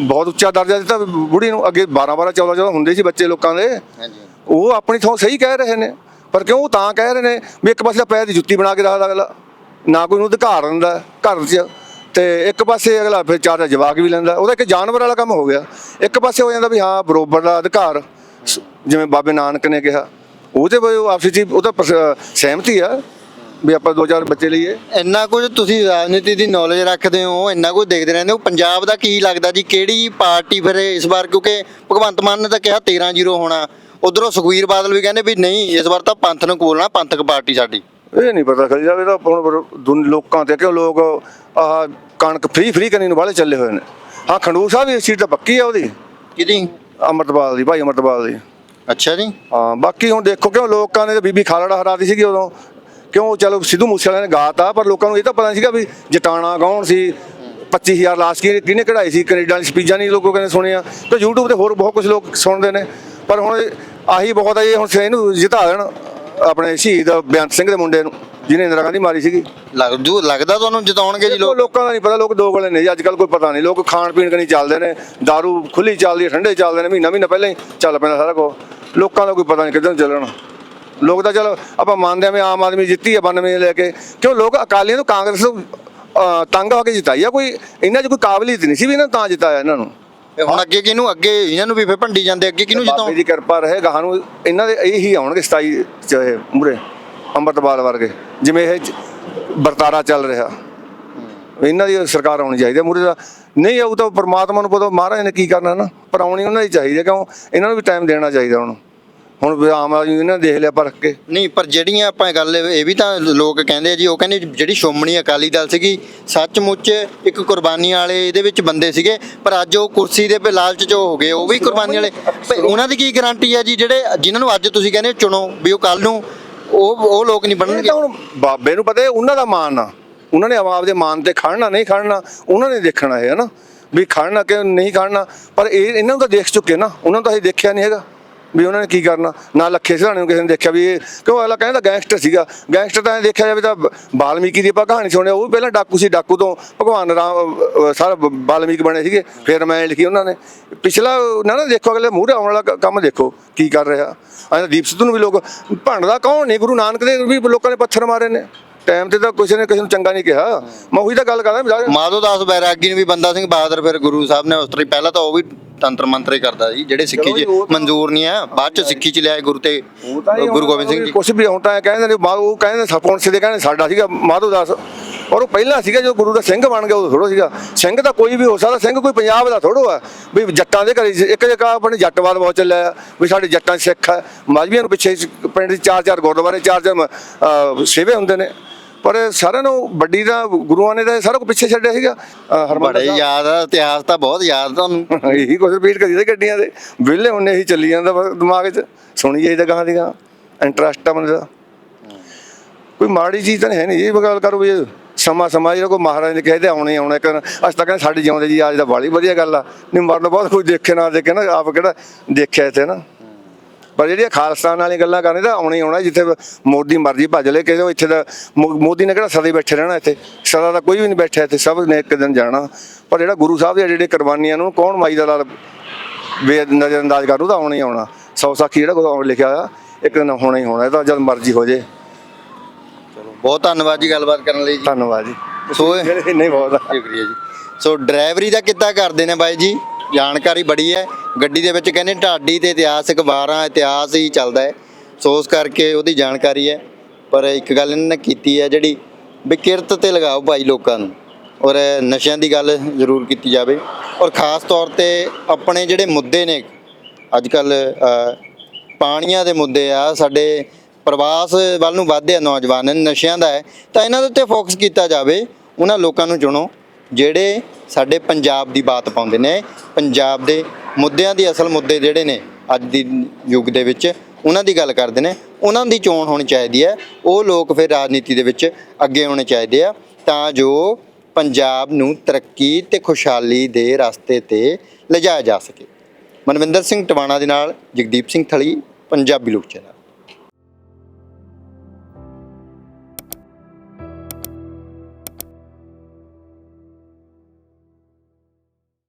ਬਹੁਤ ਉੱਚਾ ਦਰਜਾ ਦਿੱਤਾ ਬੁੜੀ ਨੂੰ ਅੱਗੇ 12 12 14 14 ਹੁੰਦੇ ਸੀ ਬੱਚੇ ਲੋਕਾਂ ਦੇ। ਉਹ ਆਪਣੀ ਥਾਂ ਸਹੀ ਕਹਿ ਰਹੇ ਨੇ ਪਰ ਕਿਉਂ ਤਾਂ ਕਹਿ ਰਹੇ ਨੇ ਵੀ ਇੱਕ ਪਾਸੇ ਪੈਰ ਦੀ ਜੁੱਤੀ ਬਣਾ ਕੇ ਰੱਖਦਾ ਅਗਲਾ। ਨਾ ਕੋਈ ਨੂੰ ਅਧਿਕਾਰ ਦਿੰਦਾ ਘਰ 'ਚ। ਤੇ ਇੱਕ ਪਾਸੇ ਅਗਲਾ ਫਿਰ ਚਾਰ ਦਾ ਜਵਾਕ ਵੀ ਲੈਂਦਾ। ਉਹਦਾ ਇੱਕ ਜਾਨਵਰ ਵਾਲਾ ਕੰਮ ਹੋ ਗਿਆ। ਇੱਕ ਪਾਸੇ ਹੋ ਜਾਂਦਾ ਵੀ ਹਾਂ, ਬਰੋਬਰ ਦਾ ਅਧਿਕਾਰ। ਸ- ਜਿਵੇਂ ਬਾਬੇ ਨਾਨਕ ਨੇ ਕਿਹਾ। ਉਹਦੇ ਵੀ ਉਹ ਆਪਸ ਵਿੱਚ ਉਹਦਾ ਪਰਸ- ਸਹਿਮਤੀ ਆ ਵੀ ਆਪਾਂ ਦੋ ਚਾਰ ਬੱਚੇ ਲਈਏ। ਇੰਨਾ ਕੁਝ ਤੁਸੀਂ ਰਾਜਨੀਤੀ ਦੀ ਨੌਲੇਜ ਰੱਖਦੇ ਹੋ, ਇੰਨਾ ਕੁਝ ਦੇਖਦੇ ਰਹਿੰਦੇ ਹੋ। ਪੰਜਾਬ ਦਾ ਕੀ ਲੱਗਦਾ ਜੀ? ਕਿਹੜੀ ਪਾਰਟੀ ਫਿਰ ਇਸ ਵਾਰ? ਕਿਉਂਕਿ ਭਗਵੰਤ ਮਾਨ ਨੇ ਤਾਂ ਕਿਹਾ 13-0 ਹੋਣਾ। ਉਧਰੋਂ ਸੁਖਵੀਰ ਬਾਦਲ ਵੀ ਕਹਿੰਦੇ ਵੀ ਨਹੀਂ, ਇਸ ਵਾਰ ਤਾਂ ਪੰਥ ਨੂੰ ਕੋਲਣਾ ਪੰਥਕ ਪਾਰਟੀ ਸਾਡੀ। ਇਹ ਨਹੀਂ ਪਤਾ ਕਰੀ ਜਾਵੇ ਤਾਂ ਹੁਣ ਦੁਨ ਲੋਕਾਂ ਤੇ ਕਿਉਂ ਲੋਕ ਆਹ ਕਣਕ ਫ੍ਰੀ ਫ੍ਰੀ ਕਰਨੀ ਨੂੰ ਵਾਲੇ ਚੱਲੇ ਹੋਏ ਨੇ। ਹਾਂ ਖੰਡੂਰ ਸਾਹਿਬ ਦੀ ਸੀਟ ਤਾਂ ਪੱਕੀ ਆ ਉਹਦੀ। ਕਿਹਦੀ? ਅੰਮ੍ਰਿਤਪਾਲ ਦੀ ਭਾਈ ਅੰਮ੍ਰਿਤਪਾਲ ਦੀ। ਅੱਛਾ ਜੀ। ਹਾਂ ਬਾਕੀ ਹੁਣ ਦੇਖੋ ਕਿਉਂ ਲੋਕਾਂ ਨੇ ਤਾਂ ਬੀਬੀ ਖਾਲੜਾ ਹਰਾਤੀ ਸੀਗੀ ਉਦੋਂ। ਕਿਉਂ ਚਲੋ ਸਿੱਧੂ ਮੂਸੇ ਵਾਲੇ ਨੇ ਗਾਤਾ ਪਰ ਲੋਕਾਂ ਨੂੰ ਇਹ ਤਾਂ ਪਤਾ ਨਹੀਂ ਸੀਗਾ ਵੀ ਜਟਾਣਾ ਕੌਣ ਸੀ। 25000 ਲਾਸ਼ ਕੀ ਕਿਹਨੇ ਕਢਾਈ ਸੀ? ਕੈਨੇਡਾ ਦੀ ਸਪੀਚਾਂ ਨਹੀਂ ਲੋਕੋ ਕਹਿੰਦੇ ਸੁਣਿਆ। ਤੇ YouTube ਤੇ ਹੋਰ ਬਹੁਤ ਕੁਝ ਲੋਕ ਸੁਣਦੇ ਨੇ। ਪਰ ਹੁਣ ਆਹੀ ਬਹੁਤ ਆ ਇਹ ਹੁਣ ਇਹਨੂੰ ਜਿਤਾ ਦੇਣ। ਆਪਣੇ ਸ਼ਹੀਦ ਬੇਅੰਤ ਸਿੰਘ ਦੇ ਮੁੰਡੇ ਨੂੰ ਜਿਹਨੇ ਇੰਦਰਾ ਗਾਂਧੀ ਮਾਰੀ ਸੀਗੀ। ਲੱਗ ਜੂ ਲੱਗਦਾ ਤੁਹਾਨੂੰ ਜਿਤਾਉਣਗੇ ਜੀ ਲੋਕ? ਲੋਕਾਂ ਦਾ ਨਹੀਂ ਪਤਾ ਲੋਕ ਦੋ ਗਲੇ ਨੇ ਜੀ ਅੱਜ ਕੱਲ ਕੋਈ ਪਤਾ ਨਹੀਂ। ਲੋਕ ਖਾਣ ਪੀਣ ਕਨੀ ਚੱਲਦੇ ਨੇ दारू ਖੁੱਲੀ ਚੱਲਦੀ ਹੈ ਠੰਡੇ ਚੱਲਦੇ ਨੇ ਮਹੀਨਾ ਮਹੀਨਾ ਪਹਿਲਾਂ ਹੀ ਚੱਲ ਪੈਂਦਾ ਸਾਰਾ ਕੁਛ। ਲੋਕਾਂ ਦਾ ਕੋਈ ਪਤਾ ਨਹੀਂ ਕਿੱਧਰ ਨੂੰ ਚੱਲਣਾ। ਲੋਕ ਤਾਂ ਚਲੋ ਆਪਾਂ ਮੰਨਦੇ ਹਾਂ ਵੀ ਆਮ ਆਦਮੀ ਜਿੱਤੀ ਹੈ 92 ਲੈ ਕੇ। ਕਿਉਂ ਲੋਕ ਅਕਾਲੀਆਂ ਨੂੰ ਕਾਂਗਰਸ ਅਹ, ਤੰਗ ਹੋ ਕੇ ਜਿਤਾਈ ਆ? ਕੋਈ ਇਹਨਾਂ 'ਚ ਕੋਈ ਕਾਬਲੀਅਤ ਨਹੀਂ ਸੀ ਵੀ ਇਹਨਾਂ ਤਾਂ ਜਿਤਾਇਆ ਇਹਨਾਂ ਨੂੰ? ਤੇ ਹੁਣ ਅੱਗੇ ਕਿਹਨੂੰ ਅੱਗੇ ਇਹਨਾਂ ਨੂੰ ਵੀ ਫੇ ਭੰਡੀ ਜਾਂਦੇ ਅੱਗੇ ਕਿਹਨੂੰ ਬਾਬੇ ਜਿਤਾਉਣ? ਦੀ ਕਿਰਪਾ ਰਹੇ ਗਾਹਾਂ ਨੂੰ ਇਹਨਾਂ ਦੇ ਇਹੀ ਆਉਣਗੇ 27 ਚ ਇਹ ਮੂਰੇ ਅੰਮ੍ਰਿਤਪਾਲ ਵਰਗੇ ਜਿਵੇਂ ਇਹ ਚ- ਵਰਤਾਰਾ ਚੱਲ ਰਿਹਾ। ਇਹਨਾਂ ਦੀ ਸਰਕਾਰ ਆਉਣੀ ਚਾਹੀਦੀ ਹੈ ਮੂਰੇ ਦਾ। ਨਹੀਂ ਆਊ ਤਾਂ ਪ੍ਰਮਾਤਮਾ ਨੂੰ ਪਤਾ ਮਹਾਰਾਜ ਨੇ ਕੀ ਕਰਨਾ ਨਾ ਪਰ ਆਉਣੀ ਉਹਨਾਂ ਦੀ ਚਾਹੀਦੀ ਹੈ ਕਿਉਂ? ਇਹਨਾਂ ਨੂੰ ਵੀ ਟਾਈਮ ਦੇਣਾ ਚਾਹੀਦਾ ਹੁਣ। ਹੁਣ ਆਮ ਆਦਮੀ ਇਹਨਾਂ ਨੇ ਦੇਖ ਲਿਆ ਪਰਖ ਕੇ। ਨਹੀਂ ਪਰ ਜਿਹੜੀਆਂ ਆਪਾਂ ਗੱਲ ਇਹ ਵੀ ਤਾਂ ਲੋਕ ਕਹਿੰਦੇ ਆ ਜੀ ਉਹ ਕਹਿੰਦੇ ਜਿਹੜੀ ਸ਼ੋਮਣੀ ਅਕਾਲੀ ਦਲ ਸੀਗੀ ਸੱਚਮੁੱਚ ਇੱਕ ਕੁਰਬਾਨੀ ਵਾਲੇ ਇਹਦੇ ਵਿੱਚ ਬੰਦੇ ਸੀਗੇ ਪਰ ਅੱਜ ਉਹ ਕੁਰਸੀ ਦੇ 'ਤੇ ਲਾਲਚ 'ਚ ਹੋ ਗਏ ਉਹ ਵੀ ਕੁਰਬਾਨੀ ਵਾਲੇ। ਉਹਨਾਂ ਦੀ ਕੀ ਗਾਰੰਟੀ ਹੈ ਜੀ ਜਿਹੜੇ ਜਿਨ੍ਹਾਂ ਨੂੰ ਅੱਜ ਤੁਸੀਂ ਕਹਿੰਦੇ ਚੁਣੋ ਵੀ ਉਹ ਕੱਲ ਨੂੰ ਉਹ ਉਹ ਲੋਕ ਨਹੀਂ ਬਣਨਗੇ। ਤਾਂ ਹੁਣ ਬਾਬੇ ਨੂੰ ਪਤਾ ਹੈ ਉਹਨਾਂ ਦਾ ਮਾਨ ਆ। ਉਹਨਾਂ ਨੇ ਆਪ ਦੇ ਮਾਨ ਤੇ ਖੜਨਾ ਨਹੀਂ ਖੜਨਾ ਉਹਨਾਂ ਨੇ ਦੇਖਣਾ ਹੈ ਨਾ ਵੀ ਖੜਨਾ ਕਿ ਨਹੀਂ ਖੜਨਾ ਪਰ ਇਹ ਇਹਨਾਂ ਨੂੰ ਤਾਂ ਦੇਖ ਚੁੱਕੇ ਨਾ ਉਹਨਾਂ ਨੂੰ ਤਾਂ ਅਸੀਂ ਦੇਖਿਆ ਨਹੀਂ ਹੈਗਾ। ਵੀ ਉਹਨਾਂ ਨੇ ਕੀ ਕਰਨਾ? ਨਾ ਲੱਖੇ ਸਿਧਾਣੇ ਨੂੰ ਕਿਸੇ ਨੇ ਦੇਖਿਆ ਵੀ ਇਹ ਕਿਉਂ ਅਗਲਾ ਕਹਿੰਦਾ ਗੈਂਗਸਟਰ ਸੀਗਾ। ਗੈਂਗਸਟਰ ਤਾਂ ਐਂ ਦੇਖਿਆ ਜਾਵੇ ਤਾਂ ਬਾਲਮੀਕੀ ਦੀ ਆਪਾਂ ਕਹਾਣੀ ਸੁਣਿਆ, ਉਹ ਵੀ ਪਹਿਲਾਂ ਡਾਕੂ ਸੀ, ਡਾਕੂ ਤੋਂ ਭਗਵਾਨ ਰਾਮ ਸਾਰਾ ਬ- ਬਾਲਮੀਕ ਬਣੇ ਸੀਗੇ। ਫਿਰ ਮੈਂ ਲਿਖੀ ਉਹਨਾਂ ਨੇ। ਪਿਛਲਾ ਨਾ ਨਾ ਦੇਖੋ, ਅਗਲੇ ਮੂਹਰੇ ਆਉਣ ਵਾਲਾ ਕੰਮ ਦੇਖੋ, ਕੀ ਕਰ ਰਿਹਾ। ਐਂ ਦੀਪ ਸਿੱਧੂ ਨੂੰ ਵੀ ਲੋਕ ਭੰਡਦਾ ਕੌਣ ਨਹੀਂ? ਗੁਰੂ ਨਾਨਕ ਦੇ ਵੀ ਲੋਕਾਂ ਨੇ ਪੱਥਰ ਮਾਰੇ ਨੇ। ਟਾਈਮ ਤੇ ਤਾਂ ਕਿਸੇ ਨੇ ਕਿਸੇ ਨੂੰ ਚੰਗਾ ਨਹੀਂ ਕਿਹਾ। ਮੈਂ ਉਹੀ ਤਾਂ ਗੱਲ ਕਰਦਾ ਮਾਧੋ ਦਾਸ ਬੈਰਾਗੀ ਨੂੰ ਵੀ ਬੰਦਾ ਸਿੰਘ ਬਹਾਦਰ ਫਿਰ ਗੁਰੂ ਸਾਹਿਬ ਨੇ ਉਸ ਤਰੀ ਪਹਿਲਾਂ ਤਾਂ ਉਹ ਵੀ ਤੰਤਰ ਮੰਤਰ ਹੀ ਕਰਦਾ ਜੀ ਜਿਹੜੇ ਸਿੱਖੀ 'ਚ ਮਨਜ਼ੂਰ ਨਹੀਂ ਆ ਬਾਅਦ 'ਚ ਸਿੱਖੀ 'ਚ ਲਿਆਏ ਗੁਰੂ ਤੇ ਗੁਰੂ ਗੋਬਿੰਦ ਸਿੰਘ ਜੀ। ਕੁਛ ਵੀ ਹੁਣ ਤਾਂ ਕਹਿੰਦੇ ਨੇ ਉਹ ਕਹਿੰਦੇ ਸਪੋਰਟ ਸਿੱਧੇ ਕਹਿੰਦੇ ਸਾਡਾ ਸੀਗਾ ਮਾਧੋ ਦਾਸ। ਔਰ ਉਹ ਪਹਿਲਾਂ ਸੀਗਾ ਜਦੋਂ ਗੁਰੂ ਦਾ ਸਿੰਘ ਬਣ ਗਿਆ ਉਹ ਥੋੜੋ ਸੀਗਾ। ਸਿੰਘ ਤਾਂ ਕੋਈ ਵੀ ਹੋ ਸਕਦਾ ਸਿੰਘ ਕੋਈ ਪੰਜਾਬ ਦਾ ਥੋੜੋ ਆ। ਵੀ ਜੱਟਾਂ ਦੇ ਘਰੇ ਇੱਕ ਜਗ੍ਹਾ ਆਪਣੇ ਜੱਟਵਾਦ ਬਹੁਤ ਚੱਲਿਆ ਆ, ਵੀ ਸਾਡੇ ਜੱਟਾਂ ਸਿੱਖ ਹੈ ਮਾਝਵੀਆਂ ਨੂੰ ਪਿੱਛੇ ਪਿੰਡ ਦੇ ਚਾਰ ਚਾਰ ਗੁਰਦੁਆਰੇ ਚਾਰ ਚਾਰ ਸੇਵੇ ਹੁੰਦੇ ਨੇ। ਪਰ ਸਾਰਿਆਂ ਨੂੰ ਵੱਡੀ ਦਾ ਗੁਰੂਆਂ ਨੇ ਤਾਂ ਸਾਰਾ ਕੁਝ ਪਿੱਛੇ ਛੱਡਿਆ ਸੀਗਾ। ਬੜੇ। ਯਾਦ ਆ ਇਤਿਹਾਸ ਤਾਂ ਬਹੁਤ ਯਾਦ ਤੁਹਾਨੂੰ। ਇਹੀ ਕੁਝ ਰਿਪੀਟ ਕਰੀ ਦੇ ਗੱਡੀਆਂ ਦੇ। ਵਿਹਲੇ ਹੁੰਨੇ ਇਹੀ ਚੱਲੀ ਜਾਂਦਾ ਦਿਮਾਗ 'ਚ। ਸੁਣੀ ਜਾਈਦਾ ਗਾਹਾਂ ਦੀ ਗਾਹਾਂ। ਇੰਟਰਸਟ ਆ ਬੰਦੇ ਦਾ। ਕੋਈ ਮਾੜੀ ਚੀਜ਼ ਤਾਂ ਹੈ ਨਹੀਂ ਇਹ ਗੱਲ ਕਰੋ ਵੀ ਇਹ ਸਮਾਂ ਸਮਾਂ ਜਿਹੜਾ ਕੋਈ ਮਹਾਰਾਜ ਨੇ ਕਹਿੰਦੇ ਆਉਣੇ ਹੀ ਆਉਣਾ ਇੱਕ ਅੱਜ ਤੱਕ ਕਹਿੰਦੇ ਸਾਡੇ ਜਿਉਂਦੇ ਜੀ ਅੱਜ ਦਾ ਬਾਲੀ ਵਧੀਆ ਗੱਲ ਆ। ਨਹੀਂ ਮਰਨ ਬਹੁਤ ਕੋਈ ਦੇਖੇ ਨਾ ਦੇਖੇ ਨਾ ਆਪ ਕਿਹੜਾ ਦੇਖਿਆ ਇੱਥੇ ਨਾ। ਪਰ ਜਿਹੜੀਆਂ ਖਾਲਸਤਾਨ ਵਾਲੀਆਂ ਗੱਲਾਂ ਕਰਨੇ ਤਾਂ ਆਉਣੇ ਆਉਣਾ ਜਿੱਥੇ ਮੋਦੀ ਮਰਜ਼ੀ ਭੱਜ ਲੈ ਕਿਸੇ ਇੱਥੇ ਦਾ ਮੋਦੀ ਨੇ ਕਿਹੜਾ ਸਦਾ ਬੈਠੇ ਰਹਿਣਾ ਇੱਥੇ? ਸਦਾ ਤਾਂ ਕੋਈ ਵੀ ਨਹੀਂ ਬੈਠਾ ਇੱਥੇ ਸਭ ਨੇ ਇੱਕ ਦਿਨ ਜਾਣਾ। ਪਰ ਜਿਹੜਾ ਗੁਰੂ ਸਾਹਿਬ ਦੀਆਂ ਜਿਹੜੇ ਕੁਰਬਾਨੀਆਂ ਨੂੰ ਕੌਣ ਮਾਈ ਦਾ ਲਾਲ ਨਜ਼ਰ ਅੰਦਾਜ਼ ਕਰੂ ਤਾਂ ਆਉਣਾ ਹੀ ਆਉਣਾ। ਸੌ ਸਾਖੀ ਜਿਹੜਾ ਕੋਈ ਲਿਖਿਆ ਹੋਇਆ ਇੱਕ ਦਿਨ ਹੋਣਾ ਹੀ ਹੋਣਾ ਇਹ ਤਾਂ ਜਦ ਮਰਜ਼ੀ ਹੋ ਜੇ। ਬਹੁਤ ਧੰਨਵਾਦ ਜੀ ਗੱਲਬਾਤ ਕਰਨ ਲਈ ਜੀ। ਧੰਨਵਾਦ ਜੀ। ਸੋ ਨਹੀਂ ਬਹੁਤ। ਆ। ਸ਼ੁਕਰੀਆ ਜੀ। ਸੋ ਡਰਾਈਵਰੀ ਦਾ ਕਿੱਦਾਂ ਕਰਦੇ ਨੇ ਬਾਈ ਜੀ? ਜਾਣਕਾਰੀ ਬੜੀ ਹੈ। ਗੱਡੀ ਦੇ ਵਿੱਚ ਕਹਿੰਦੇ ਢਾਡੀ ਤੇ ਇਤਿਹਾਸਕ ਵਾਰਾਂ ਇਤਿਹਾਸ ਹੀ ਚੱਲਦਾ ਹੈ। ਸੋ ਉਸ ਕਰਕੇ ਉਹਦੀ ਜਾਣਕਾਰੀ ਹੈ। ਪਰ ਇੱਕ ਗੱਲ ਇਹਨਾਂ ਨੇ ਕੀਤੀ ਹੈ ਜਿਹੜੀ ਵੀ ਕਿਰਤ ਤੇ ਲਗਾਓ ਭਾਈ ਲੋਕਾਂ ਨੂੰ ਔਰ ਨਸ਼ਿਆਂ ਦੀ ਗੱਲ ਜ਼ਰੂਰ ਕੀਤੀ ਜਾਵੇ। ਔਰ ਖਾਸ ਤੌਰ ਤੇ ਆਪਣੇ ਜਿਹੜੇ ਮੁੱਦੇ ਨੇ ਅੱਜ ਕੱਲ ਪਾਣੀਆਂ ਦੇ ਮੁੱਦੇ ਆ, ਸਾਡੇ ਪ੍ਰਵਾਸ ਵੱਲ ਨੂੰ ਵਧਦੇ ਆ ਨੌਜਵਾਨ, ਨਸ਼ਿਆਂ ਦਾ ਹੈ। ਤਾਂ ਇਹਨਾਂ ਦੇ ਉੱਤੇ ਫੋਕਸ ਕੀਤਾ ਜਾਵੇ, ਉਹਨਾਂ ਲੋਕਾਂ ਨੂੰ ਚੁਣੋ। ਜਿਹੜੇ ਸਾਡੇ ਪੰਜਾਬ ਦੀ ਬਾਤ ਪਾਉਂਦੇ ਨੇ, ਪੰਜਾਬ ਦੇ ਮੁੱਦਿਆਂ ਦੀ ਅਸਲ ਮੁੱਦੇ ਜਿਹੜੇ ਨੇ ਅੱਜ ਦੀ ਯੁੱਗ ਦੇ ਵਿੱਚ, ਉਹਨਾਂ ਦੀ ਗੱਲ ਕਰਦੇ ਨੇ। ਉਹਨਾਂ ਦੀ ਚੋਣ ਹੋਣੀ ਚਾਹੀਦੀ ਹੈ, ਉਹ ਲੋਕ ਫਿਰ ਰਾਜਨੀਤੀ ਦੇ ਵਿੱਚ ਅੱਗੇ ਆਉਣੇ ਚਾਹੀਦੇ ਆ, ਤਾਂ ਜੋ ਪੰਜਾਬ ਨੂੰ ਤਰੱਕੀ ਤੇ ਖੁਸ਼ਹਾਲੀ ਦੇ ਰਸਤੇ ਤੇ ਲਿਜਾਇਆ ਜਾ ਸਕੇ। ਮਨਵਿੰਦਰ ਸਿੰਘ ਟਵਾਣਾ ਦੇ ਨਾਲ ਜਗਦੀਪ ਸਿੰਘ ਥਲੀ, ਪੰਜਾਬੀ ਲੋਕ ਚੈਨਲ।